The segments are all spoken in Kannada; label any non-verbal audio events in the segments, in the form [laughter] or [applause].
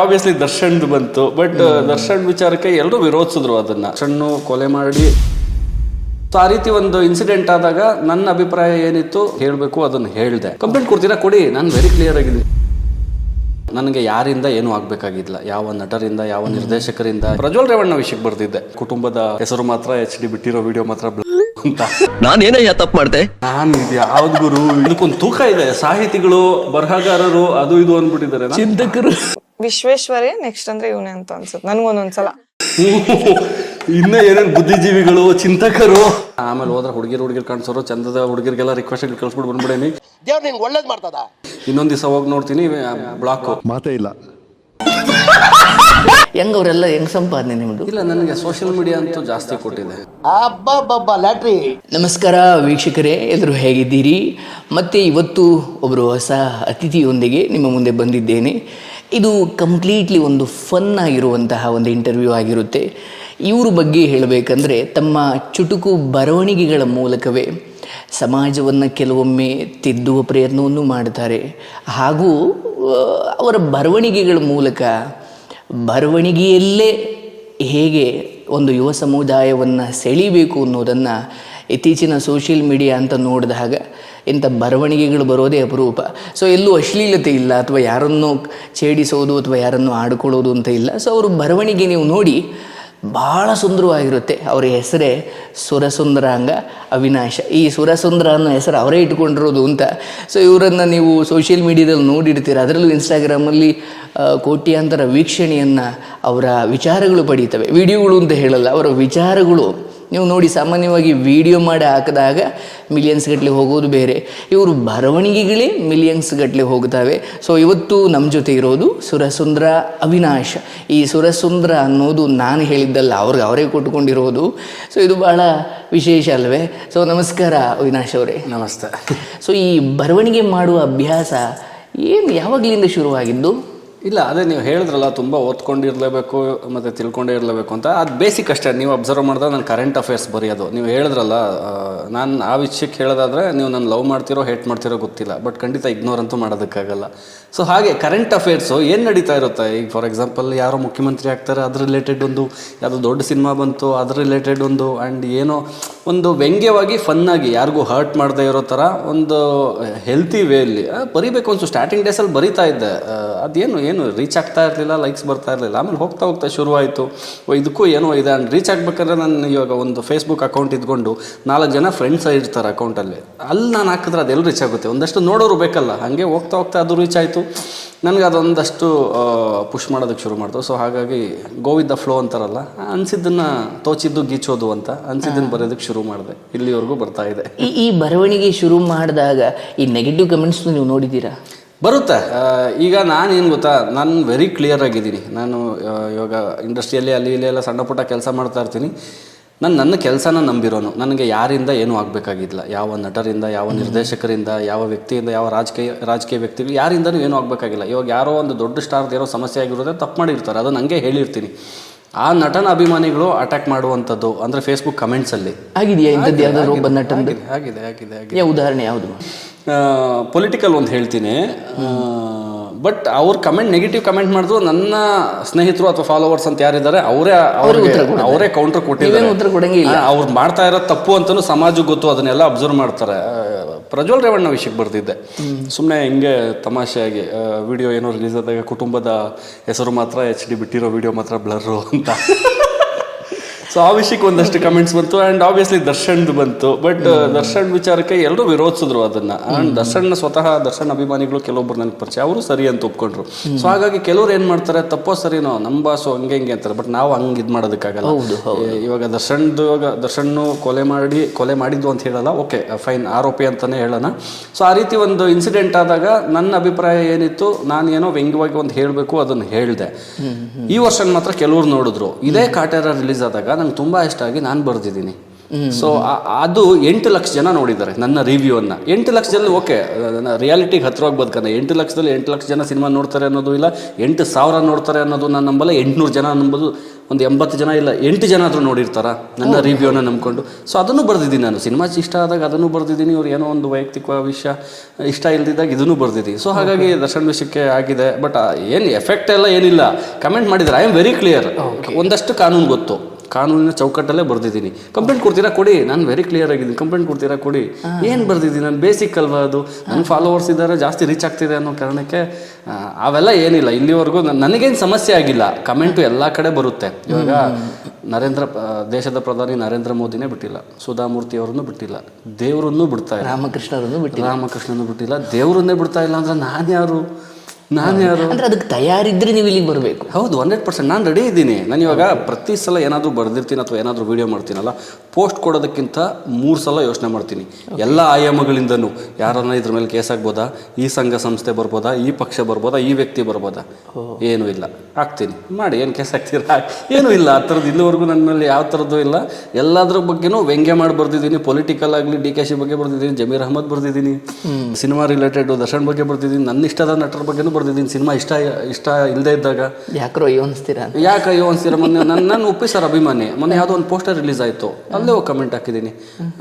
ಆಬ್ವಿಯಸ್ಲಿ ದರ್ಶನ್ ಬಂತು ಬಟ್ ದರ್ಶನ್ ವಿಚಾರಕ್ಕೆ ಎಲ್ಲರೂ ವಿರೋಧಿಸಿದ್ರು ಅದನ್ನ. ಸಣ್ಣ ಕೊಲೆ ಮಾಡಿ. ಸೊ ಆ ರೀತಿ ಒಂದು ಇನ್ಸಿಡೆಂಟ್ ಆದಾಗ ನನ್ನ ಅಭಿಪ್ರಾಯ ಏನಿತ್ತು ಹೇಳಬೇಕು ಅದನ್ನು ಹೇಳ್ದೆ. ಕಂಪ್ಲೇಂಟ್ ಕೊಡ್ತೀರಾ? ಕೊಡಿ ನಾನು ವೆರಿ ಕ್ಲಿಯರ್ ಆಗಿದ್ದೀನಿ. ನನಗೆ ಯಾರಿಂದ ಏನು ಆಗ್ಬೇಕಾಗಿಲ್ಲ ಯಾವ ನಟರಿಂದ ಯಾವ ನಿರ್ದೇಶಕರಿಂದ. ಪ್ರಜ್ವಲ್ ರೇವಣ್ಣ ವಿಷಯಕ್ಕೆ ಬರ್ತಿದ್ದೆ ಕುಟುಂಬದ ಹೆಸರು ಮಾತ್ರ ಎಚ್ ಡಿ ಬಿಟ್ಟಿರೋ ವಿಡಿಯೋ ಮಾತ್ರ ಅಂತ. ನಾನೇನಯ್ಯ ತಪ್ಪು ಮಾಡ್ದೆ? ನಾನು ಇದು ಯಾವ್ದು ಗುರು. ಇದಕ್ಕೊಂದು ತೂಕ ಇದೆ. ಸಾಹಿತಿಗಳು ಬರಹಗಾರರು ಅದು ಇದು ಅಂದ್ಬಿಟ್ಟಿದ್ದಾರೆ. ಚಿಂತಕರು. ವಿಶ್ವೇಶ್ವರೇ ನೆಕ್ಸ್ಟ್ ಅಂದ್ರೆ ಇವನೇ ಅಂತ ಅನ್ಸುತ್ತೆ. ನನ್ಗೊಂದೊಂದ್ಸಲ ಇನ್ನ ಏನೇನ್ ಬುದ್ಧಿಜೀವಿಗಳು ಚಿಂತಕರು? ಆಮೇಲೆ ಹೋದ್ರೆ ಹುಡುಗಿರು ಹುಡುಗಿರ್ ಕಾಣಿಸೋರು ಚಂದದ ಹುಡುಗಿರಿಗೆಲ್ಲ ರಿಕ್ವೆಸ್ಟ್ ಕಳ್ಸ್ಬಿಟ್ಟು ಬಂದ್ಬಿಡೇನಿ. ದೇವ್ರು ನಿಂಗೆ ಒಳ್ಳೇದ್ ಮಾಡ್ತದ? ಇನ್ನೊಂದ್ ದಿವಸ ಹೋಗಿ ನೋಡ್ತೀನಿ ಬ್ಲಾಕ್ ಮಾತೇ ಇಲ್ಲ. ಹೆಂಗ್ ಅವರೆಲ್ಲ ಹೆಂಗ್ ಸಂಪಾದನೆ ನಿಮ್ದು? ಇಲ್ಲ ನನಗೆ ಸೋಷಿಯಲ್ ಮೀಡಿಯಾ ಅಂತೂ ಜಾಸ್ತಿ ಕೊಟ್ಟಿದೆ. ಅಬ್ಬಬ್ಬಬ್ಬ ಲ್ಯಾಟ್ರಿ. ನಮಸ್ಕಾರ ವೀಕ್ಷಕರೇ ಎಲ್ಲರೂ ಹೇಗಿದ್ದೀರಿ? ಮತ್ತೆ ಇವತ್ತು ಒಬ್ಬರು ಹೊಸ ಅತಿಥಿಯೊಂದಿಗೆ ನಿಮ್ಮ ಮುಂದೆ ಬಂದಿದ್ದೇನೆ. ಇದು ಕಂಪ್ಲೀಟ್ಲಿ ಒಂದು ಫನ್ ಆಗಿರುವಂತಹ ಒಂದು ಇಂಟರ್ವ್ಯೂ ಆಗಿರುತ್ತೆ. ಇವ್ರ ಬಗ್ಗೆ ಹೇಳಬೇಕಂದ್ರೆ ತಮ್ಮ ಚುಟುಕು ಬರವಣಿಗೆಗಳ ಮೂಲಕವೇ ಸಮಾಜವನ್ನು ಕೆಲವೊಮ್ಮೆ ತಿದ್ದುವ ಪ್ರಯತ್ನವನ್ನು ಮಾಡ್ತಾರೆ. ಹಾಗೂ ಅವರ ಬರವಣಿಗೆಗಳ ಮೂಲಕ ಬರವಣಿಗೆಯಲ್ಲೇ ಹೇಗೆ ಒಂದು ಯುವ ಸಮುದಾಯವನ್ನು ಸೆಳೀಬೇಕು ಅನ್ನೋದನ್ನು ಇತ್ತೀಚಿನ ಸೋಷಿಯಲ್ ಮೀಡಿಯಾ ಅಂತ ನೋಡಿದಾಗ ಇಂಥ ಬರವಣಿಗೆಗಳು ಬರೋದೇ ಅಪರೂಪ. ಸೊ ಎಲ್ಲೂ ಅಶ್ಲೀಲತೆ ಇಲ್ಲ ಅಥವಾ ಯಾರನ್ನು ಛೇಡಿಸೋದು ಅಥವಾ ಯಾರನ್ನು ಆಡ್ಕೊಳ್ಳೋದು ಅಂತ ಇಲ್ಲ. ಸೊ ಅವರು ಬರವಣಿಗೆ ನೀವು ನೋಡಿ ಭಾಳ ಸುಂದರವಾಗಿರುತ್ತೆ. ಅವರ ಹೆಸರೇ ಸುರಸುಂದರಾಂಗ ಅವಿನಾಶ. ಈ ಸುರಸುಂದರ ಅನ್ನೋ ಹೆಸರು ಅವರೇ ಇಟ್ಕೊಂಡಿರೋದು ಅಂತ. ಸೊ ಇವರನ್ನು ನೀವು ಸೋಷಿಯಲ್ ಮೀಡಿಯಾದಲ್ಲಿ ನೋಡಿರ್ತೀರ. ಅದರಲ್ಲೂ ಇನ್ಸ್ಟಾಗ್ರಾಮಲ್ಲಿ ಕೋಟ್ಯಾಂತರ ವೀಕ್ಷಣೆಯನ್ನು ಅವರ ವಿಚಾರಗಳು ಪಡೀತವೆ. ವಿಡಿಯೋಗಳು ಅಂತ ಹೇಳಲ್ಲ, ಅವರ ವಿಚಾರಗಳು ನೀವು ನೋಡಿ ಸಾಮಾನ್ಯವಾಗಿ ವಿಡಿಯೋ ಮಾಡಿ ಹಾಕಿದಾಗ ಮಿಲಿಯನ್ಸ್ ಗಟ್ಟಲೆ ಹೋಗೋದು ಬೇರೆ. ಇವರು ಬರವಣಿಗೆಗಳೇ ಮಿಲಿಯನ್ಸ್ ಗಟ್ಟಲೆ ಹೋಗ್ತವೆ. ಸೊ ಇವತ್ತು ನಮ್ಮ ಜೊತೆ ಇರೋದು ಸುರಸುಂದ್ರ ಅವಿನಾಶ್. ಈ ಸುರಸುಂದ್ರ ಅನ್ನೋದು ನಾನು ಹೇಳಿದ್ದಲ್ಲ ಅವ್ರಿಗೆ ಅವರೇ ಕೊಟ್ಕೊಂಡಿರೋದು ಸೊ ಇದು ಭಾಳ ವಿಶೇಷ ಅಲ್ವೇ? ಸೊ ನಮಸ್ಕಾರ ಅವಿನಾಶ್ ಅವರೇ. ನಮಸ್ತೆ. ಸೊ ಈ ಬರವಣಿಗೆ ಮಾಡುವ ಅಭ್ಯಾಸ ಏನು ಯಾವಾಗಲಿಂದ ಶುರುವಾಗಿದ್ದು? ಇಲ್ಲ, ಅದೇ ನೀವು ಹೇಳಿದ್ರಲ್ಲ, ತುಂಬ ಓದ್ಕೊಂಡಿರಲೇಬೇಕು, ಮತ್ತು ತಿಳ್ಕೊಂಡೇ ಇರಲೇಬೇಕು ಅಂತ. ಅದು ಬೇಸಿಕ್ ಅಷ್ಟೇ, ನೀವು ಅಬ್ಸರ್ವ್ ಮಾಡಿದ್ರೆ ನಾನು ಕರೆಂಟ್ ಅಫೇರ್ಸ್ ಬರೆಯೋದು. ನೀವು ಹೇಳಿದ್ರಲ್ಲ ನಾನು ಆ ವಿಷಯಕ್ಕೆ ಹೇಳೋದಾದರೆ, ನೀವು ನಾನು ಲವ್ ಮಾಡ್ತಿರೋ ಹೇಟ್ ಮಾಡ್ತಿರೋ ಗೊತ್ತಿಲ್ಲ ಬಟ್ ಖಂಡಿತ ಇಗ್ನೋರ್ ಅಂತೂ ಮಾಡೋದಕ್ಕಾಗಲ್ಲ. ಸೊ ಹಾಗೆ ಕರೆಂಟ್ ಅಫೇರ್ಸು ಏನು ನಡೀತಾ ಇರುತ್ತೆ? ಈಗ ಫಾರ್ ಎಕ್ಸಾಂಪಲ್ ಯಾರೋ ಮುಖ್ಯಮಂತ್ರಿ ಆಗ್ತಾರೆ, ಅದ್ರ ರಿಲೇಟೆಡ್ ಒಂದು, ಯಾವುದೋ ದೊಡ್ಡ ಸಿನಿಮಾ ಬಂತು, ಅದ್ರ ರಿಲೇಟೆಡ್ ಒಂದು ಆ್ಯಂಡ್ ಏನೋ ಒಂದು ವ್ಯಂಗ್ಯವಾಗಿ ಫನ್ನಾಗಿ ಯಾರಿಗೂ ಹರ್ಟ್ ಮಾಡದೇ ಇರೋ ಥರ ಒಂದು ಹೆಲ್ತಿ ವೇಯಲ್ಲಿ ಬರಿಬೇಕು ಅನ್ಸು. ಸ್ಟಾರ್ಟಿಂಗ್ ಡೇಸಲ್ಲಿ ಬರಿತಾ ಇದ್ದೆ. ಅದೇನು, ಏನು ರೀಚ್ ಆಗ್ತಾ ಇರಲಿಲ್ಲ ಲೈಕ್ಸ್ ಬರ್ತಾ ಇರಲಿಲ್ಲ. ಆಮೇಲೆ ಹೋಗ್ತಾ ಹೋಗ್ತಾ ಶುರುವಾಯಿತು. ಇದಕ್ಕೂ ಏನೋ ಇದೆ ರೀಚ್ ಆಗ್ಬೇಕಾದ್ರೆ ನಾನು ಇವಾಗ ಒಂದು ಫೇಸ್ಬುಕ್ ಅಕೌಂಟ್ ಇದ್ಕೊಂಡು ನಾಲ್ಕು ಜನ ಫ್ರೆಂಡ್ಸ್ ಇರ್ತಾರೆ ಅಕೌಂಟಲ್ಲಿ ಅಲ್ಲಿ. ನಾನು ಹಾಕಿದ್ರೆ ಅದೆಲ್ಲ ರೀಚ್ ಆಗುತ್ತೆ? ಒಂದಷ್ಟು ನೋಡೋರು ಬೇಕಲ್ಲ. ಹಾಗೆ ಹೋಗ್ತಾ ಹೋಗ್ತಾ ಅದು ರೀಚ್ ಆಯಿತು. ನನಗೆ ಅದೊಂದಷ್ಟು ಪುಷ್ ಮಾಡೋದಕ್ಕೆ ಶುರು ಮಾಡ್ತು. ಸೊ ಹಾಗಾಗಿ ಗೋ ವಿತ್ ದ ಫ್ಲೋ ಅಂತಾರಲ್ಲ ಅನ್ಸಿದ್ದನ್ನ ತೋಚಿದ್ದು ಗೀಚೋದು ಅಂತ ಅನ್ಸಿದ್ದನ್ನ ಬರೆಯೋದಕ್ಕೆ ಶುರು ಮಾಡಿದೆ. ಇಲ್ಲಿವರೆಗೂ ಬರ್ತಾ ಇದೆ. ಈ ಈ ಬರವಣಿಗೆ ಶುರು ಮಾಡಿದಾಗ ಈ ನೆಗೆಟಿವ್ ಕಮೆಂಟ್ಸ್ ನೀವು ನೋಡಿದ್ದೀರಾ? ಬರುತ್ತೆ. ಈಗ ನಾನೇನು ಗೊತ್ತಾ ನಾನು ವೆರಿ ಕ್ಲಿಯರ್ ಆಗಿದ್ದೀನಿ. ನಾನು ಇವಾಗ ಇಂಡಸ್ಟ್ರಿಯಲ್ಲಿ ಅಲ್ಲಿ ಇಲ್ಲಿ ಎಲ್ಲ ಸಣ್ಣ ಪುಟ್ಟ ಕೆಲಸ ಮಾಡ್ತಾ ಇರ್ತೀನಿ. ನಾನು ನನ್ನ ಕೆಲಸನ ನಂಬಿರೋನು. ನನಗೆ ಯಾರಿಂದ ಏನೂ ಆಗಬೇಕಾಗಿಲ್ಲ ಯಾವ ನಟರಿಂದ ಯಾವ ನಿರ್ದೇಶಕರಿಂದ ಯಾವ ವ್ಯಕ್ತಿಯಿಂದ ಯಾವ ರಾಜಕೀಯ ರಾಜಕೀಯ ವ್ಯಕ್ತಿಗಳು ಯಾರಿಂದನೂ ಏನೂ ಆಗಬೇಕಾಗಿಲ್ಲ. ಇವಾಗ ಯಾರೋ ಒಂದು ದೊಡ್ಡ ಸ್ಟಾರ್ದು ಏನೋ ಸಮಸ್ಯೆ ಆಗಿರೋದೇ ತಪ್ಪು ಮಾಡಿರ್ತಾರೆ. ಅದು ನನಗೆ ಹೇಳಿರ್ತೀನಿ. ಆ ನಟನ ಅಭಿಮಾನಿಗಳು ಅಟ್ಯಾಕ್ ಮಾಡುವಂಥದ್ದು ಅಂದರೆ ಫೇಸ್ಬುಕ್ ಕಮೆಂಟ್ಸಲ್ಲಿ ಆಗಿದೆಯಾ ಇಂಥದ್ದು ಯಾವ್ದಾದ್ರು ಒಬ್ಬ ನಟನ ಆಗಿದೆ ಆಗಿದೆ ಆಗಿದೆ ಆಗಿದೆ ಉದಾಹರಣೆ ಯಾವುದು? ಪೊಲಿಟಿಕಲ್ ಒಂದು ಹೇಳ್ತೀನಿ. ಬಟ್ ಅವ್ರು ಕಮೆಂಟ್ ನೆಗೆಟಿವ್ ಕಮೆಂಟ್ ಮಾಡಿದ್ರು ನನ್ನ ಸ್ನೇಹಿತರು ಅಥವಾ ಫಾಲೋವರ್ಸ್ ಅಂತ ಯಾರಿದ್ದಾರೆ ಅವರೇ ಅವ್ರಿಗೆ ಅವರೇ ಕೌಂಟರ್ ಕೊಟ್ಟಿದ್ದಾರೆ. ಅವ್ರು ಮಾಡ್ತಾ ಇರೋ ತಪ್ಪು ಅಂತಲೂ ಸಮಾಜಕ್ಕೆ ಗೊತ್ತು ಅದನ್ನೆಲ್ಲ ಅಬ್ಸರ್ವ್ ಮಾಡ್ತಾರೆ. ಪ್ರಜ್ವಲ್ ರೇವಣ್ಣ ವಿಷಯಕ್ಕೆ ಬರ್ತಿದ್ದೆ ಸುಮ್ಮನೆ ಹಿಂಗೆ ತಮಾಷೆಯಾಗಿ ವಿಡಿಯೋ ಏನೋ ರಿಲೀಸ್ ಆದಾಗ ಕುಟುಂಬದ ಹೆಸರು ಮಾತ್ರ ಎಚ್ ಡಿ ಬಿಟ್ಟಿರೋ ವಿಡಿಯೋ ಮಾತ್ರ ಬ್ಲರ್ ಅಂತ. [laughs] ಸೊ ಆ ವಿಷಯಕ್ಕೆ ಒಂದಷ್ಟು ಕಮೆಂಟ್ಸ್ ಬಂತು ಆ್ಯಂಡ್ ಆಬ್ವಿಯಸ್ಲಿ ದರ್ಶನ್ದು ಬಂತು. ಬಟ್ ದರ್ಶನ್ ವಿಚಾರಕ್ಕೆ ಎಲ್ಲರೂ ವಿರೋಧಿಸಿದ್ರು ಅದನ್ನ. ಆ್ಯಂಡ್ ದರ್ಶನ್ ಸ್ವತಃ ದರ್ಶನ್ ಅಭಿಮಾನಿಗಳು ಕೆಲವೊಬ್ರು ನನಗೆ ಪರಿಚಯ. ಅವರು ಸರಿ ಅಂತ ಒಪ್ಕೊಂಡ್ರು. ಸೊ ಹಾಗಾಗಿ ಕೆಲವ್ರು ಏನು ಮಾಡ್ತಾರೆ? ತಪ್ಪೋ ಸರಿನೋ? ನಮ್ಮ ಬಾಸು ಹಂಗೆ ಹಿಂಗೆ ಅಂತಾರೆ. ಬಟ್ ನಾವು ಹಂಗೆ ಇದು ಮಾಡೋದಕ್ಕಾಗಲ್ಲ. ಹೌದು ಇವಾಗ ದರ್ಶನ್ದು ಇವಾಗ ದರ್ಶನ್ನು ಕೊಲೆ ಮಾಡಿ ಕೊಲೆ ಮಾಡಿದ್ದು ಅಂತ ಹೇಳಲ್ಲ. ಓಕೆ ಫೈನ್ ಆರೋಪಿ ಅಂತಾನೆ ಹೇಳೋಣ. ಸೊ ಆ ರೀತಿ ಒಂದು ಇನ್ಸಿಡೆಂಟ್ ಆದಾಗ ನನ್ನ ಅಭಿಪ್ರಾಯ ಏನಿತ್ತು? ನಾನು ಏನೋ ವ್ಯಂಗ್ಯವಾಗಿ ಒಂದು ಹೇಳಬೇಕು ಅದನ್ನು ಹೇಳಿದೆ. ಈ ವರ್ಷ ಮಾತ್ರ ಕೆಲವ್ರು ನೋಡಿದ್ರು. ಇದೇ ಕಾಟೇರ ರಿಲೀಸ್ ಆದಾಗ ನಂಗೆ ತುಂಬಾ ಇಷ್ಟ ಆಗಿ ನಾನು ಬರೆದಿದ್ದೀನಿ. ಸೊ ಅದು ಎಂಟು ಲಕ್ಷ ಜನ ನೋಡಿದ್ದಾರೆ ನನ್ನ ರಿವ್ಯೂ ಅನ್ನ ಎಂಟು ಲಕ್ಷದಲ್ಲಿ ಓಕೆ ರಿಯಾಲಿಟಿಗೆ ಹತ್ರವಾಗಿ ಬದುಕಂದ ಎಂಟು ಲಕ್ಷದಲ್ಲಿ ಎಂಟು ಲಕ್ಷ ಜನ ಸಿನಿಮಾ ನೋಡ್ತಾರೆ ಅನ್ನೋದು ಇಲ್ಲ. ಎಂಟು ಸಾವಿರ ನೋಡ್ತಾರೆ ಅನ್ನೋದು ನಾನು ನಂಬಲ್ಲ. ಎಂಟುನೂರು ಜನ ನಂಬೋದು ಒಂದು ಎಂಬತ್ತು ಜನ ಇಲ್ಲ. ಎಂಟು ಜನ ಆದರೂ ನೋಡಿರ್ತಾರ? ನನ್ನ ರಿವ್ಯೂನ ನಂಬ್ಕೊಂಡು. ಸೊ ಅದನ್ನು ಬರೆದಿದ್ದೀನಿ ನಾನು. ಸಿನಿಮಾ ಇಷ್ಟ ಆದಾಗ ಅದನ್ನು ಬರೆದಿದ್ದೀನಿ. ಇವ್ರು ಏನೋ ಒಂದು ವೈಯಕ್ತಿಕ ವಿಷಯ ಇಷ್ಟ ಇಲ್ದಿದ್ದಾಗ ಇದನ್ನು ಬರೆದಿದ್ದೀನಿ. ಸೊ ಹಾಗಾಗಿ ದರ್ಶನ್ ವಿಷಯಕ್ಕೆ ಆಗಿದೆ. ಬಟ್ ಏನು ಎಫೆಕ್ಟ್ ಎಲ್ಲ ಏನಿಲ್ಲ. ಕಮೆಂಟ್ ಮಾಡಿದ್ರೆ ಐ ಆಮ್ ವೆರಿ ಕ್ಲಿಯರ್ ಒಂದಷ್ಟು ಕಾನೂನು ಗೊತ್ತು. ಕಾನೂನಿನ ಚೌಕಟ್ಟಲ್ಲೇ ಬರ್ದಿದ್ದೀನಿ. ಕಂಪ್ಲೇಂಟ್ ಕೊಡ್ತೀರಾ? ಕೊಡಿ. ನಾನು ವೆರಿ ಕ್ಲಿಯರ್ ಆಗಿದ್ದೀನಿ. ಕಂಪ್ಲೇಂಟ್ ಕೊಡ್ತೀರಾ? ಕೊಡಿ. ಏನು ಬರ್ದಿದ್ದೀನಿ ನಾನು ಬೇಸಿಕ್ ಅಲ್ವಾ ಅದು? ನನ್ನ ಫಾಲೋವರ್ಸ್ ಇದ್ದಾರೆ ಜಾಸ್ತಿ ರೀಚ್ ಆಗ್ತಿದೆ ಅನ್ನೋ ಕಾರಣಕ್ಕೆ ಅವೆಲ್ಲ ಏನಿಲ್ಲ. ಇಲ್ಲಿವರೆಗೂ ನನ್- ನನಗೇನು ಸಮಸ್ಯೆ ಆಗಿಲ್ಲ. ಕಮೆಂಟು ಎಲ್ಲ ಕಡೆ ಬರುತ್ತೆ. ಇವಾಗ ನರೇಂದ್ರ ದೇಶದ ಪ್ರಧಾನಿ ನರೇಂದ್ರ ಮೋದಿನೇ ಬಿಟ್ಟಿಲ್ಲ. ಸುಧಾಮೂರ್ತಿ ಅವರನ್ನು ಬಿಟ್ಟಿಲ್ಲ. ದೇವರನ್ನೂ ಬಿಡ್ತಾ ಇಲ್ಲ. ರಾಮಕೃಷ್ಣರನ್ನು ಬಿಟ್ಟಿಲ್ಲ. ರಾಮಕೃಷ್ಣನೂ ಬಿಟ್ಟಿಲ್ಲ. ದೇವರನ್ನೇ ಬಿಡ್ತಾ ಇಲ್ಲ ಅಂದ್ರೆ ನಾನು ಯಾರು? ನಾನು ಯಾರು? ಅಂದ್ರೆ ಅದಕ್ಕೆ ತಯಾರಿದ್ರೆ ನೀವು ಇಲ್ಲಿಗೆ ಬರಬೇಕು. ಹೌದು ಹಂಡ್ರೆಡ್ ಪರ್ಸೆಂಟ್. ನಾನು ರೆಡಿ ಇದ್ದೀನಿ. ನಾನು ಇವಾಗ ಪ್ರತಿ ಸಲ ಏನಾದರೂ ಬರೆದಿರ್ತೀನಿ ಅಥವಾ ಏನಾದರೂ ವೀಡಿಯೋ ಮಾಡ್ತೀನಲ್ಲ ಪೋಸ್ಟ್ ಕೊಡೋದಕ್ಕಿಂತ ಮೂರು ಸಲ ಯೋಚನೆ ಮಾಡ್ತೀನಿ. ಎಲ್ಲ ಆಯಾಮಗಳಿಂದನು. ಯಾರನ್ನ ಇದ್ರ ಮೇಲೆ ಕೇಸ್ ಆಗ್ಬೋದಾ? ಈ ಸಂಘ ಸಂಸ್ಥೆ ಬರ್ಬೋದಾ? ಈ ಪಕ್ಷ ಬರ್ಬೋದಾ? ಈ ವ್ಯಕ್ತಿ ಬರ್ಬೋದಾ? ಏನೂ ಇಲ್ಲ. ಆಗ್ತೀನಿ ಮಾಡಿ ಏನು ಕೇಸ್ ಆಗ್ತೀರಾ? ಏನೂ ಇಲ್ಲ. ಆ ಥರದ್ದು ಇಲ್ಲಿವರೆಗೂ ನನ್ನ ಮೇಲೆ ಯಾವ ಥರದ್ದು ಇಲ್ಲ. ಎಲ್ಲದ್ರ ಬಗ್ಗೆನೂ ವ್ಯಂಗ್ಯ ಮಾಡಿ ಬರ್ದಿದ್ದೀನಿ. ಪೊಲಿಟಿಕಲ್ ಆಗಲಿ ಡಿ ಕೆ ಶಿ ಬಗ್ಗೆ ಬರ್ದಿದ್ದೀನಿ ಜಮೀರ್ ಅಹಮದ್ ಬರ್ದಿದ್ದೀನಿ ಸಿನಿಮಾ ರಿಲೇಟೆಡ್ ದರ್ಶನ್ ಬಗ್ಗೆ ಬರ್ದಿದ್ದೀನಿ ನನ್ನ ಇಷ್ಟದ ನಟರ ಬಗ್ಗೆನೂ ಬರ್ದಿದ್ದೀನಿ ಸಿನಿಮಾ ಇಷ್ಟ ಇಷ್ಟ ಇಲ್ಲದೆ ಇದ್ದಾಗ. ಯಾಕ್ರೋ ಅಯ್ಯೋ ಅನ್ಸ್ತೀರಾ ಯಾಕೆ ಅಯ್ಯೋ ಅನ್ಸ್ತೀರ? ಮೊನ್ನೆ ನನ್ನ ನನ್ನ ಉಪ್ಪಿ ಸರ್ ಅಭಿಮಾನಿ. ಮೊನ್ನೆ ಯಾವುದೋ ಒಂದು ಪೋಸ್ಟರ್ ರಿಲೀಸ್ ಆಯಿತು. ಅಲ್ಲೇ ಓ ಕಮೆಂಟ್ ಹಾಕಿದ್ದೀನಿ.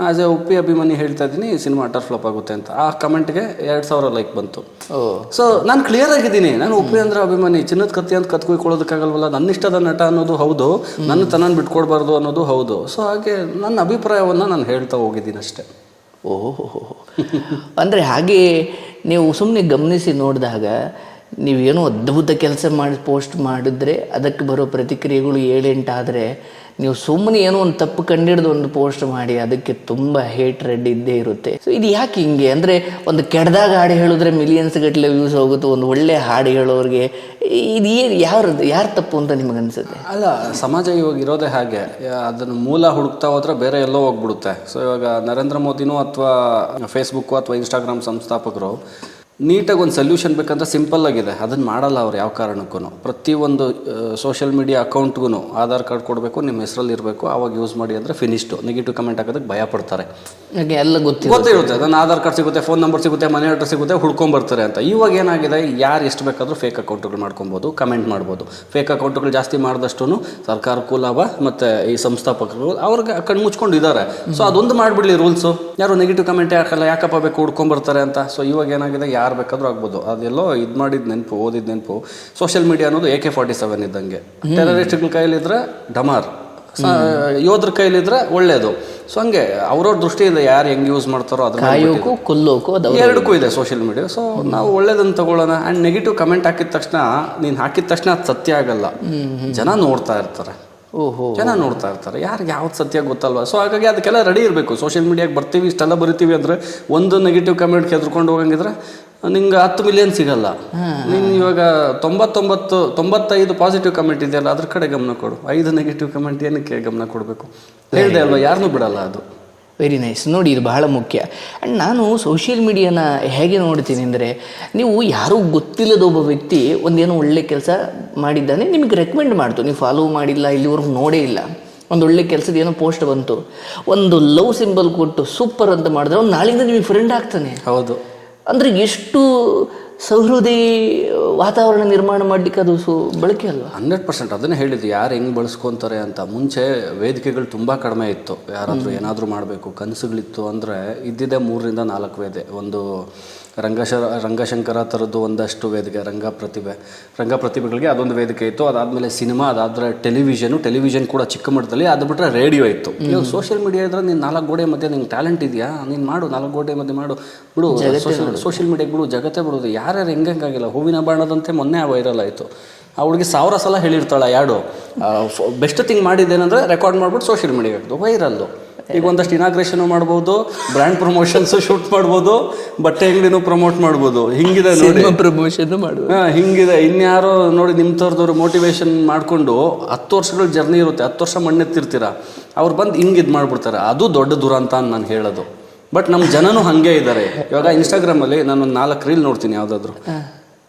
ಆಸ್ ಎ ಉಪ್ಪಿ ಅಭಿಮಾನಿ ಹೇಳ್ತಾ ಇದ್ದೀನಿ ಸಿನಿಮಾ ಅಟರ್ ಫ್ಲಾಪ್ ಆಗುತ್ತೆ ಅಂತ. ಆ ಕಮೆಂಟ್ಗೆ ಎರಡು ಸಾವಿರ ಲೈಕ್ ಬಂತು. ಸೊ ನಾನು ಕ್ಲಿಯರ್ ಆಗಿದ್ದೀನಿ. ನಾನು ಉಪ್ಪಿ ಅಂದ್ರೆ ಅಭಿಮಾನಿ. ಚಿನ್ನದ ಕತ್ತಿ ಅಂತ ಕತ್ ಕುಯ್ಕೊಳ್ಳೋದಕ್ಕಾಗಲ್ವಲ್ಲ ನನ್ನ ಇಷ್ಟದ ನಟ ಅನ್ನೋದು ಹೌದು. ನನ್ನ ತನನ ಬಿಟ್ಕೊಡ್ಬಾರ್ದು ಅನ್ನೋದು ಹೌದು. ಸೊ ಹಾಗೆ ನನ್ನ ಅಭಿಪ್ರಾಯವನ್ನು ನಾನು ಹೇಳ್ತಾ ಹೋಗಿದ್ದೀನಿ ಅಷ್ಟೇ. ಓಹೋ ಅಂದರೆ ಹಾಗೆ ನೀವು ಸುಮ್ಮನೆ ಗಮನಿಸಿ ನೋಡಿದಾಗ ನೀವೇನೋ ಅದ್ಭುತ ಕೆಲಸ ಮಾಡಿ, ಪೋಸ್ಟ್ ಮಾಡಿದ್ರೆ ಅದಕ್ಕೆ ಬರೋ ಪ್ರತಿಕ್ರಿಯೆಗಳು ಏಳೆಂಟಾದರೆ ನೀವು ಸುಮ್ಮನೆ ಏನೋ ಒಂದು ತಪ್ಪು ಕಂಡಿಡ್ದು ಒಂದು ಪೋಸ್ಟ್ ಮಾಡಿ, ಅದಕ್ಕೆ ತುಂಬ ಹೇಟ್ ರೆಡ್ ಇದ್ದೇ ಇರುತ್ತೆ. ಸೊ ಇದು ಯಾಕೆ ಹಿಂಗೆ? ಅಂದರೆ ಒಂದು ಕೆಡ್ದಾಗ ಹಾಡು ಹೇಳಿದ್ರೆ ಮಿಲಿಯನ್ಸ್ ಗಟ್ಟಲೆ ವ್ಯೂಸ್ ಹೋಗುತ್ತೆ, ಒಂದು ಒಳ್ಳೆ ಹಾಡು ಹೇಳೋರಿಗೆ. ಇದು ಏನು ಯಾರದ್ದು ಯಾರು ತಪ್ಪು ಅಂತ ನಿಮಗೆ ಅನಿಸುತ್ತೆ? ಅಲ್ಲ, ಸಮಾಜ ಇವಾಗ ಇರೋದೇ ಹಾಗೆ. ಅದನ್ನು ಮೂಲ ಹುಡುಕ್ತಾ ಹೋದ್ರೆ ಬೇರೆ ಎಲ್ಲೋ ಹೋಗ್ಬಿಡುತ್ತೆ. ಸೊ ಇವಾಗ ನರೇಂದ್ರ ಮೋದಿನೂ ಅಥವಾ ಫೇಸ್ಬುಕ್ಕು ಅಥವಾ ಇನ್ಸ್ಟಾಗ್ರಾಮ್ ಸಂಸ್ಥಾಪಕರು ನೀಟಾಗಿ ಒಂದು ಸೊಲ್ಯೂಷನ್ ಬೇಕಂದ್ರೆ ಸಿಂಪಲ್ ಆಗಿದೆ. ಅದನ್ನು ಮಾಡಲ್ಲ ಅವ್ರು ಯಾವ ಕಾರಣಕ್ಕೂ ಪ್ರತಿಯೊಂದು ಸೋಷಿಯಲ್ ಮೀಡಿಯಾ ಅಕೌಂಟ್ಗೂ ಆಧಾರ್ ಕಾರ್ಡ್ ಕೊಡಬೇಕು ನಿಮ್ಮ ಹೆಸರಲ್ಲಿ ಇರಬೇಕು ಆವಾಗ ಯೂಸ್ ಮಾಡಿ ಅಂದರೆ ಫಿನಿಶ್ಟು ನೆಗೆಟಿವ್ ಕಮೆಂಟ್ ಹಾಕೋದಕ್ಕೆ ಭಯ ಪಡ್ತಾರೆ. ಎಲ್ಲ ಗೊತ್ತಿರುತ್ತೆ. ಗೊತ್ತಿರುತ್ತೆ. ನನ್ನ ಆಧಾರ್ ಕಾರ್ಡ್ ಸಿಗುತ್ತೆ ಫೋನ್ ನಂಬರ್ ಸಿಗುತ್ತೆ ಮನೆ ಅಡ್ರೆಸ್ ಸಿಗುತ್ತೆ ಹುಡ್ಕೊಂಬರ್ತಾರೆ ಅಂತ. ಇವಾಗ ಏನಾಗಿದೆ? ಯಾರು ಎಷ್ಟು ಬೇಕಾದರೂ ಫೇಕ್ ಅಕೌಂಟ್ಗಳು ಮಾಡ್ಕೊಬೋದು ಕಮೆಂಟ್ ಮಾಡ್ಬೋದು. ಫೇಕ್ ಅಕೌಂಟ್ಗಳು ಜಾಸ್ತಿ ಮಾಡಿದಷ್ಟು ಸರ್ಕಾರಕ್ಕೂ ಲಾಭ ಮತ್ತು ಈ ಸಂಸ್ಥಾಪಕರು ಅವ್ರಿಗೆ ಕಣ್ಣು ಮುಚ್ಕೊಂಡು ಇದ್ದಾರೆ ಸೊ ಅದೊಂದು ಮಾಡಿಬಿಡಲಿ ರೂಲ್ಸು ಯಾರು ನೆಗೆಟಿವ್ ಕಮೆಂಟ್ ಹಾಕಲ್ಲ ಯಾಕಪ್ಪ ಬೇಕು ಹುಡ್ಕೊಂಬರ್ತಾರೆ ಅಂತ. ಸೊ ಇವಾಗ ಏನಾಗಿದೆ? ಯಾರು ಬೇಕಾದರೂ ಆಗ್ಬೋದು. ಅದೆಲ್ಲೋ ಇದು ಮಾಡಿದ ನೆನಪು ಓದಿದ ನೆನಪು. ಸೋಷಿಯಲ್ ಮೀಡಿಯಾ ಅನ್ನೋದು ಎ ಕೆ ಫಾರ್ಟಿ ಸೆವೆನ್ ಇದ್ದಂಗೆ ಟೆರರಿಸ್ಟ್ಗಳ ಕೈಲಿದ್ರೆ ಡಮಾರ್. ಯೋಧರ ಕೈಲಿದ್ರೆ ಒಳ್ಳೇದು. ಸೊ ಹಂಗೆ ಅವ್ರವ್ರ ದೃಷ್ಟಿಯಿಂದ ಯಾರು ಹೆಂಗೆ ಯೂಸ್ ಮಾಡ್ತಾರೋ ಅದ್ರ ಕೊಲ್ಲೋಕು ಎರಡಕ್ಕೂ ಇದೆ ಸೋಷಿಯಲ್ ಮೀಡಿಯಾ ಸೊ ನಾವು ಒಳ್ಳೇದನ್ನು ತಗೊಳ್ಳೋಣ. ಆ್ಯಂಡ್ ನೆಗೆಟಿವ್ ಕಮೆಂಟ್ ಹಾಕಿದ ತಕ್ಷಣ ನೀನು ಹಾಕಿದ ತಕ್ಷಣ ಅದು ಸತ್ಯ ಆಗಲ್ಲ. ಜನ ನೋಡ್ತಾ ಇರ್ತಾರೆ. ಓಹೋ. ಜನ ನೋಡ್ತಾ ಇರ್ತಾರೆ. ಯಾರಿಗೆ ಯಾವ್ದು ಸತ್ಯ ಗೊತ್ತಲ್ವಾ? ಸೊ ಹಾಗಾಗಿ ಅದಕ್ಕೆಲ್ಲ ರೆಡಿ ಇರಬೇಕು. ಸೋಷಿಯಲ್ ಮೀಡಿಯಾಗೆ ಬರ್ತೀವಿ ಇಷ್ಟೆಲ್ಲ ಬರಿತೀವಿ ಅಂದರೆ ಒಂದು ನೆಗೆಟಿವ್ ಕಮೆಂಟ್ ಹೆದ್ರುಕೊಂಡು ಹೋಗಂಗಿದ್ರೆ ನಿಂಗೆ ಹತ್ತು ಮಿಲಿಯನ್ ಸಿಗಲ್ಲ. ನೀನು ಇವಾಗ ತೊಂಬತ್ತೊಂಬತ್ತು ತೊಂಬತ್ತೈದು ಪಾಸಿಟಿವ್ ಕಮೆಂಟ್ ಇದೆಯಲ್ಲ ಅದ್ರ ಕಡೆ ಗಮನ ಕೊಡು. ಐದು ನೆಗೆಟಿವ್ ಕಮೆಂಟ್ ಏನಕ್ಕೆ ಗಮನ ಕೊಡಬೇಕು? ಹೇಳಿದೆ ಅಲ್ವಾ ಯಾರನ್ನು ಬಿಡಲ್ಲ ಅದು. ವೆರಿ ನೈಸ್ ನೋಡಿ ಇದು ಬಹಳ ಮುಖ್ಯ. ಆ್ಯಂಡ್ ನಾನು ಸೋಷಿಯಲ್ ಮೀಡಿಯಾನ ಹೇಗೆ ನೋಡ್ತೀನಿ ಅಂದರೆ ನೀವು ಯಾರೂ ಗೊತ್ತಿಲ್ಲದ ಒಬ್ಬ ವ್ಯಕ್ತಿ ಒಂದೇನೋ ಒಳ್ಳೆ ಕೆಲಸ ಮಾಡಿದ್ದಾನೆ ನಿಮಗೆ ರೆಕಮೆಂಡ್ ಮಾಡ್ತು. ನೀವು ಫಾಲೋ ಮಾಡಿಲ್ಲ ಇಲ್ಲಿವರೆಗೂ ನೋಡೇ ಇಲ್ಲ. ಒಂದು ಒಳ್ಳೆ ಕೆಲಸದ ಏನೋ ಪೋಸ್ಟ್ ಬಂತು. ಒಂದು ಲವ್ ಸಿಂಬಲ್ ಕೊಟ್ಟು ಸೂಪರ್ ಅಂತ ಮಾಡಿದ್ರೆ ಅವ್ನು ನಾಳಿಂದ ನಿಮಗೆ ಫ್ರೆಂಡ್ ಆಗ್ತಾನೆ. ಹೌದು. ಅಂದರೆ ಎಷ್ಟು ಸೌಹೃದಯ ವಾತಾವರಣ ನಿರ್ಮಾಣ ಮಾಡಲಿಕ್ಕೆ ಅದು ಸು ಬಳಕೆ ಅಲ್ವಾ? ಹಂಡ್ರೆಡ್ ಪರ್ಸೆಂಟ್ ಅದನ್ನೇ ಹೇಳಿದ್ದು ಯಾರು ಹೆಂಗೆ ಬಳಸ್ಕೊತಾರೆ ಅಂತ. ಮುಂಚೆ ವೇದಿಕೆಗಳು ತುಂಬ ಕಡಿಮೆ ಇತ್ತು. ಯಾರಾದರೂ ಏನಾದರೂ ಮಾಡಬೇಕು. ಕನಸುಗಳಿತ್ತು ಅಂದರೆ ಇದ್ದಿದ್ದೇ ಮೂರರಿಂದ ನಾಲ್ಕು ವೇದೆ. ಒಂದು ರಂಗಶ ರಂಗಶಂಕರ ಥರದ್ದು ಒಂದಷ್ಟು ವೇದಿಕೆ ರಂಗ ಪ್ರತಿಭೆ. ರಂಗ ಪ್ರತಿಭೆಗಳಿಗೆ ಅದೊಂದು ವೇದಿಕೆ ಇತ್ತು. ಅದಾದಮೇಲೆ ಸಿನಿಮಾ ಅದಾದರೆ ಟೆಲಿವಿಷನು. ಟೆಲಿವಿಷನ್ ಕೂಡ ಚಿಕ್ಕ ಮಟ್ಟದಲ್ಲಿ ಅದು ಬಿಟ್ಟರೆ ರೇಡಿಯೋ ಇತ್ತು. ನೀವು ಸೋಷಿಯಲ್ ಮೀಡಿಯಾ ಇದ್ರೆ ನೀನು ನಾಲ್ಕು ಗೋಡೆ ಮಧ್ಯೆ ನಿಂಗೆ ಟ್ಯಾಲೆಂಟ್ ಇದೆಯಾ? ನೀನು ಮಾಡು ನಾಲ್ಕು ಗೋಡೆ ಮಧ್ಯೆ ಮಾಡು. ಬಿಡು ಸೋಷಿಯಲ್ ಸೋಷಿಯಲ್ ಮೀಡಿಯಾಗೆ ಬಿಡು ಜಗತ್ತೇ ಬಿಡೋದು. ಯಾರ್ಯಾರು ಹೆಂಗಂಗಾಗಿಲ್ಲ ಹೂವಿನ ಬಾಣದಂತೆ ಮೊನ್ನೆ ವೈರಲ್ ಆಯಿತು. ಆ ಹುಡುಗಿ ಸಾವಿರ ಸಲ ಹೇಳಿರ್ತಾಳೆ ಯಾಡು? ಬೆಸ್ಟ್ ಥಿಂಗ್ ಮಾಡಿದ್ದೇನೆಂದ್ರೆ ರೆಕಾರ್ಡ್ ಮಾಡ್ಬಿಟ್ಟು ಸೋಷಿಯಲ್ ಮೀಡಿಯಾಗೆ ಹಾಕ್ದು. ವೈರಲ್ಲು ಈಗ ಒಂದಷ್ಟು ಇನಾಗ್ರೇಷನು ಮಾಡ್ಬೋದು ಬ್ರ್ಯಾಂಡ್ ಪ್ರಮೋಷನ್ಸು ಶೂಟ್ ಮಾಡ್ಬೋದು ಬಟ್ಟೆ ಅಂಗಡಿನೂ ಪ್ರಮೋಟ್ ಮಾಡ್ಬೋದು. ಹಿಂಗಿದೆ ನೋಡಿ. ಪ್ರಮೋಷನ್ ಹಾ ಹಿಂಗಿದೆ. ಇನ್ಯಾರೋ ನೋಡಿ ನಿಮ್ಮ ಥರದವ್ರು ಮೋಟಿವೇಶನ್ ಮಾಡಿಕೊಂಡು ಹತ್ತು ವರ್ಷಗಳ ಜರ್ನಿ ಇರುತ್ತೆ. ಹತ್ತು ವರ್ಷ ಮಣ್ಣೆತ್ತಿರ್ತೀರ. ಅವ್ರು ಬಂದು ಹಿಂಗೆ ಇದು ಮಾಡ್ಬಿಡ್ತಾರೆ. ಅದು ದೊಡ್ಡ ದುರಂತ ಅಂತ ನಾನು ಹೇಳೋದು. ಬಟ್ ನಮ್ಮ ಜನನೂ ಹಾಗೆ ಇದ್ದಾರೆ ಇವಾಗ ಇನ್ಸ್ಟಾಗ್ರಾಮಲ್ಲಿ ನಾನು ನಾಲ್ಕು ರೀಲ್ ನೋಡ್ತೀನಿ ಯಾವುದಾದ್ರು.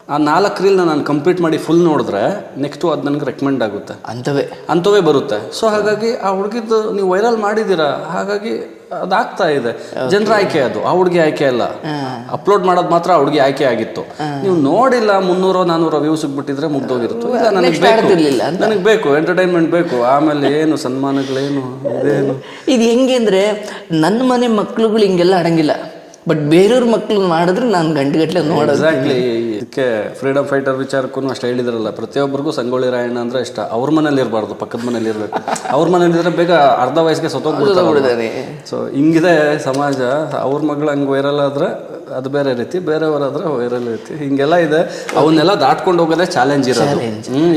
ಆ ನಾಲ್ಕು ರೀಲ್ನ ನಾನು ಕಂಪ್ಲೀಟ್ ಮಾಡಿ ಫುಲ್ ನೋಡಿದ್ರೆ ನೆಕ್ಸ್ಟು ಅದು ನನಗೆ ರೆಕಮೆಂಡ್ ಆಗುತ್ತೆ. ಅಂಥವೇ. ಅಂಥವೇ ಬರುತ್ತೆ. ಸೊ ಹಾಗಾಗಿ ಆ ಹುಡುಗಿದ್ದು ನೀವು ವೈರಲ್ ಮಾಡಿದ್ದೀರಾ ಹಾಗಾಗಿ ಅದಾಗ್ತಾ ಇದೆ. ಜನರ ಆಯ್ಕೆ ಅದು ಆ ಹುಡುಗಿ ಆಯ್ಕೆ ಅಲ್ಲ. ಅಪ್ಲೋಡ್ ಮಾಡೋದು ಮಾತ್ರ ಆ ಹುಡುಗಿ ಆಯ್ಕೆ ಆಗಿತ್ತು. ನೀವು ನೋಡಿಲ್ಲ ಮುನ್ನೂರು ನಾನ್ನೂರು ವ್ಯೂಸ್ ಬಿಟ್ಟಿದ್ರೆ ಮುಗ್ದೋಗಿರುತ್ತೆ. ಇಲ್ಲ ನನಗೆ ಬೇಕು. ನನಗೆ ಬೇಕು ಎಂಟರ್ಟೈನ್ಮೆಂಟ್ ಬೇಕು. ಆಮೇಲೆ ಏನು ಸನ್ಮಾನಗಳೇನು ಇದೇನು? ಇದು ಹೆಂಗೆ ಅಂದರೆ ನನ್ನ ಮನೆ ಮಕ್ಳುಗಳು ಹಿಂಗೆಲ್ಲ ಆಡಂಗಿಲ್ಲ. ಬಟ್ ಬೇರೆಯವ್ರ ಮಕ್ಳು ಮಾಡಿದ್ರೆ ನಾನು ಗಂಟೆಗಟ್ಟಲೆ ನೋಡೋದು ಎಕ್ಸಾಕ್ಟ್ಲಿ ಇದಕ್ಕೆ ಫ್ರೀಡಮ್ ಫೈಟರ್ ವಿಚಾರಕ್ಕೂ ಅಷ್ಟೇ ಹೇಳಿದ್ರಲ್ಲ ಪ್ರತಿಯೊಬ್ಬರಿಗೂ ಸಂಗೊಳ್ಳಿ ರಾಯಣ್ಣ ಅಂದ್ರೆ ಇಷ್ಟ. ಅವ್ರ ಮನೇಲಿ ಇರಬಾರ್ದು ಪಕ್ಕದ ಮನೇಲಿ ಇರಬೇಕು. ಅವ್ರ ಮನೇಲಿ ಇದ್ರೆ ಬೇಗ ಅರ್ಧ ವಯಸ್ಸಿಗೆ ಸತ್ತೋಗ್ಬಿಡ್ತಾರೆ ಸತ್ತೋಗ್ಬಿಡ್ತಾರೆ. ಸೊ ಹಿಂಗಿದೆ ಸಮಾಜ ಅವ್ರ ಮಗಳು ಹಂಗೆ ವೈರಲ್ ಆದ್ರೆ ಅದು ಬೇರೆ ರೀತಿ ಬೇರೆಯವರಾದ್ರೆ ವೈರಲ್ ರೀತಿ. ಹಿಂಗೆಲ್ಲ ಇದೆ. ಅವನ್ನೆಲ್ಲ ದಾಟ್ಕೊಂಡು ಹೋಗೋದೇ ಚಾಲೆಂಜ್ ಇರೋದು.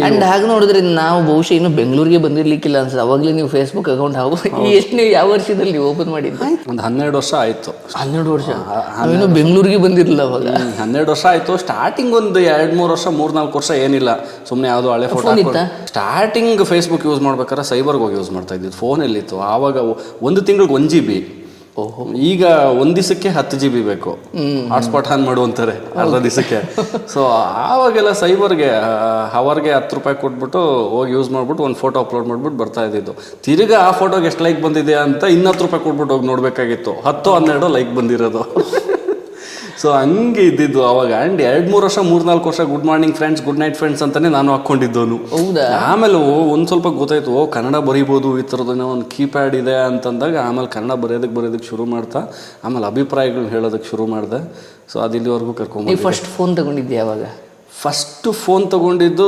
ಅಂಡ್ ಹಾಗೆ ನೋಡಿದ್ರೆ ನಾವು ಬಹುಶಃ ಇನ್ನು ಬೆಂಗಳೂರಿಗೆ ಬಂದಿರ್ಲಿಕ್ಕಿಲ್ಲ ಅನ್ಸುತ್ತೆ. ಅವಾಗಲೇ ನೀವು ಫೇಸ್ಬುಕ್ ಅಕೌಂಟ್ ಹಾಗೂ ಎಷ್ಟು ನೀವು ಯಾವ ವರ್ಷದಲ್ಲಿ ನೀವು ಓಪನ್ ಮಾಡಿದ್ದು ಒಂದು ಹನ್ನೆರಡು ವರ್ಷ ಆಯ್ತು. ಹನ್ನೆರಡು ವರ್ಷ? ಇನ್ನು ಬೆಂಗಳೂರಿಗೆ ಬಂದಿರಲಿಲ್ಲ ಅವಾಗ. ಹನ್ನೆರಡು ವರ್ಷ ಆಯ್ತು. ಸ್ಟಾರ್ಟಿಂಗ್ ಒಂದು ಎರಡ್ ಮೂರು ವರ್ಷ ಮೂರ್ ನಾಲ್ಕು ವರ್ಷ ಏನಿಲ್ಲ. ಸುಮ್ಮನೆ ಯಾವುದೋ ಹಳೆ ಫೋಟೋ ಸ್ಟಾರ್ಟಿಂಗ್ ಫೇಸ್ಬುಕ್ ಯೂಸ್ ಮಾಡ್ಬೇಕಾದ್ರೆ ಸೈಬರ್ಗೆ ಹೋಗಿ ಯೂಸ್ ಮಾಡ್ತಾ ಇದ್ದಿದ್ದು. ಫೋನ್ ಎಲ್ಲಿತ್ತು? ಆವಾಗ ಒಂದು ತಿಂಗಳಿಗೆ ಒನ್ ಜಿ ಬಿ ಈಗ ಒಂದ್ ದಿವಸಕ್ಕೆ ಹತ್ತು ಜಿ ಬಿ ಬೇಕು. ಹಾಟ್ಸ್ಪಾಟ್ ಆನ್ ಮಾಡು ಅಂತಾರೆ ಅರ್ಧ ದಿವಸಕ್ಕೆ ಸೊ ಆವಾಗೆಲ್ಲ ಸೈಬರ್ಗೆ ಅವರ್ಗೆ ಹತ್ತು ರೂಪಾಯಿ ಕೊಟ್ಬಿಟ್ಟು ಹೋಗಿ ಯೂಸ್ ಮಾಡ್ಬಿಟ್ಟು ಒಂದು ಫೋಟೋ ಅಪ್ಲೋಡ್ ಮಾಡ್ಬಿಟ್ಟು ಬರ್ತಾ ಇದ್ದಿದ್ದು. ತಿರ್ಗಾ ಆ ಫೋಟೋಗೆ ಎಷ್ಟು ಲೈಕ್ ಬಂದಿದೆ ಅಂತ ಇನ್ನತ್ತು ರೂಪಾಯಿ ಕೊಟ್ಬಿಟ್ಟು ಹೋಗಿ ನೋಡ್ಬೇಕಾಗಿತ್ತು. ಹತ್ತು ಹನ್ನೆರಡು ಲೈಕ್ ಬಂದಿರೋದು. [laughs] ಸೊ ಹಂಗೆ ಇದ್ದಿದ್ದು ಅವಾಗ. ಆ್ಯಂಡ್ ಎರಡು ಮೂರು ವರ್ಷ ಮೂರು ನಾಲ್ಕು ವರ್ಷ good morning friends good night friends ಅಂತಾನೆ ನಾನು ಹಾಕೊಂಡಿದ್ದೋನು ಹೌದಾ? ಆಮೇಲೆ ಓ ಒಂದು ಸ್ವಲ್ಪ ಗೊತ್ತಾಯ್ತು ಓ ಕನ್ನಡ ಬರೀಬೋದು ಈ ಥರದ ಒಂದು ಕೀಪ್ಯಾಡ್ ಇದೆ ಅಂತಂದಾಗ ಆಮೇಲೆ ಕನ್ನಡ ಬರೆಯೋದಕ್ಕೆ ಬರೆಯೋದಕ್ಕೆ ಶುರು ಮಾಡ್ತಾ ಆಮೇಲೆ ಅಭಿಪ್ರಾಯಗಳನ್ನ ಹೇಳೋದಕ್ಕೆ ಶುರು ಮಾಡಿದೆ. ಸೊ ಅದು ಇಲ್ಲಿವರೆಗೂ ಕರ್ಕೊಂಡು ಫಸ್ಟ್ ಫೋನ್ ತಗೊಂಡಿದ್ದೆ ಯಾವಾಗ ಫಸ್ಟ್ ಫೋನ್ ತಗೊಂಡಿದ್ದು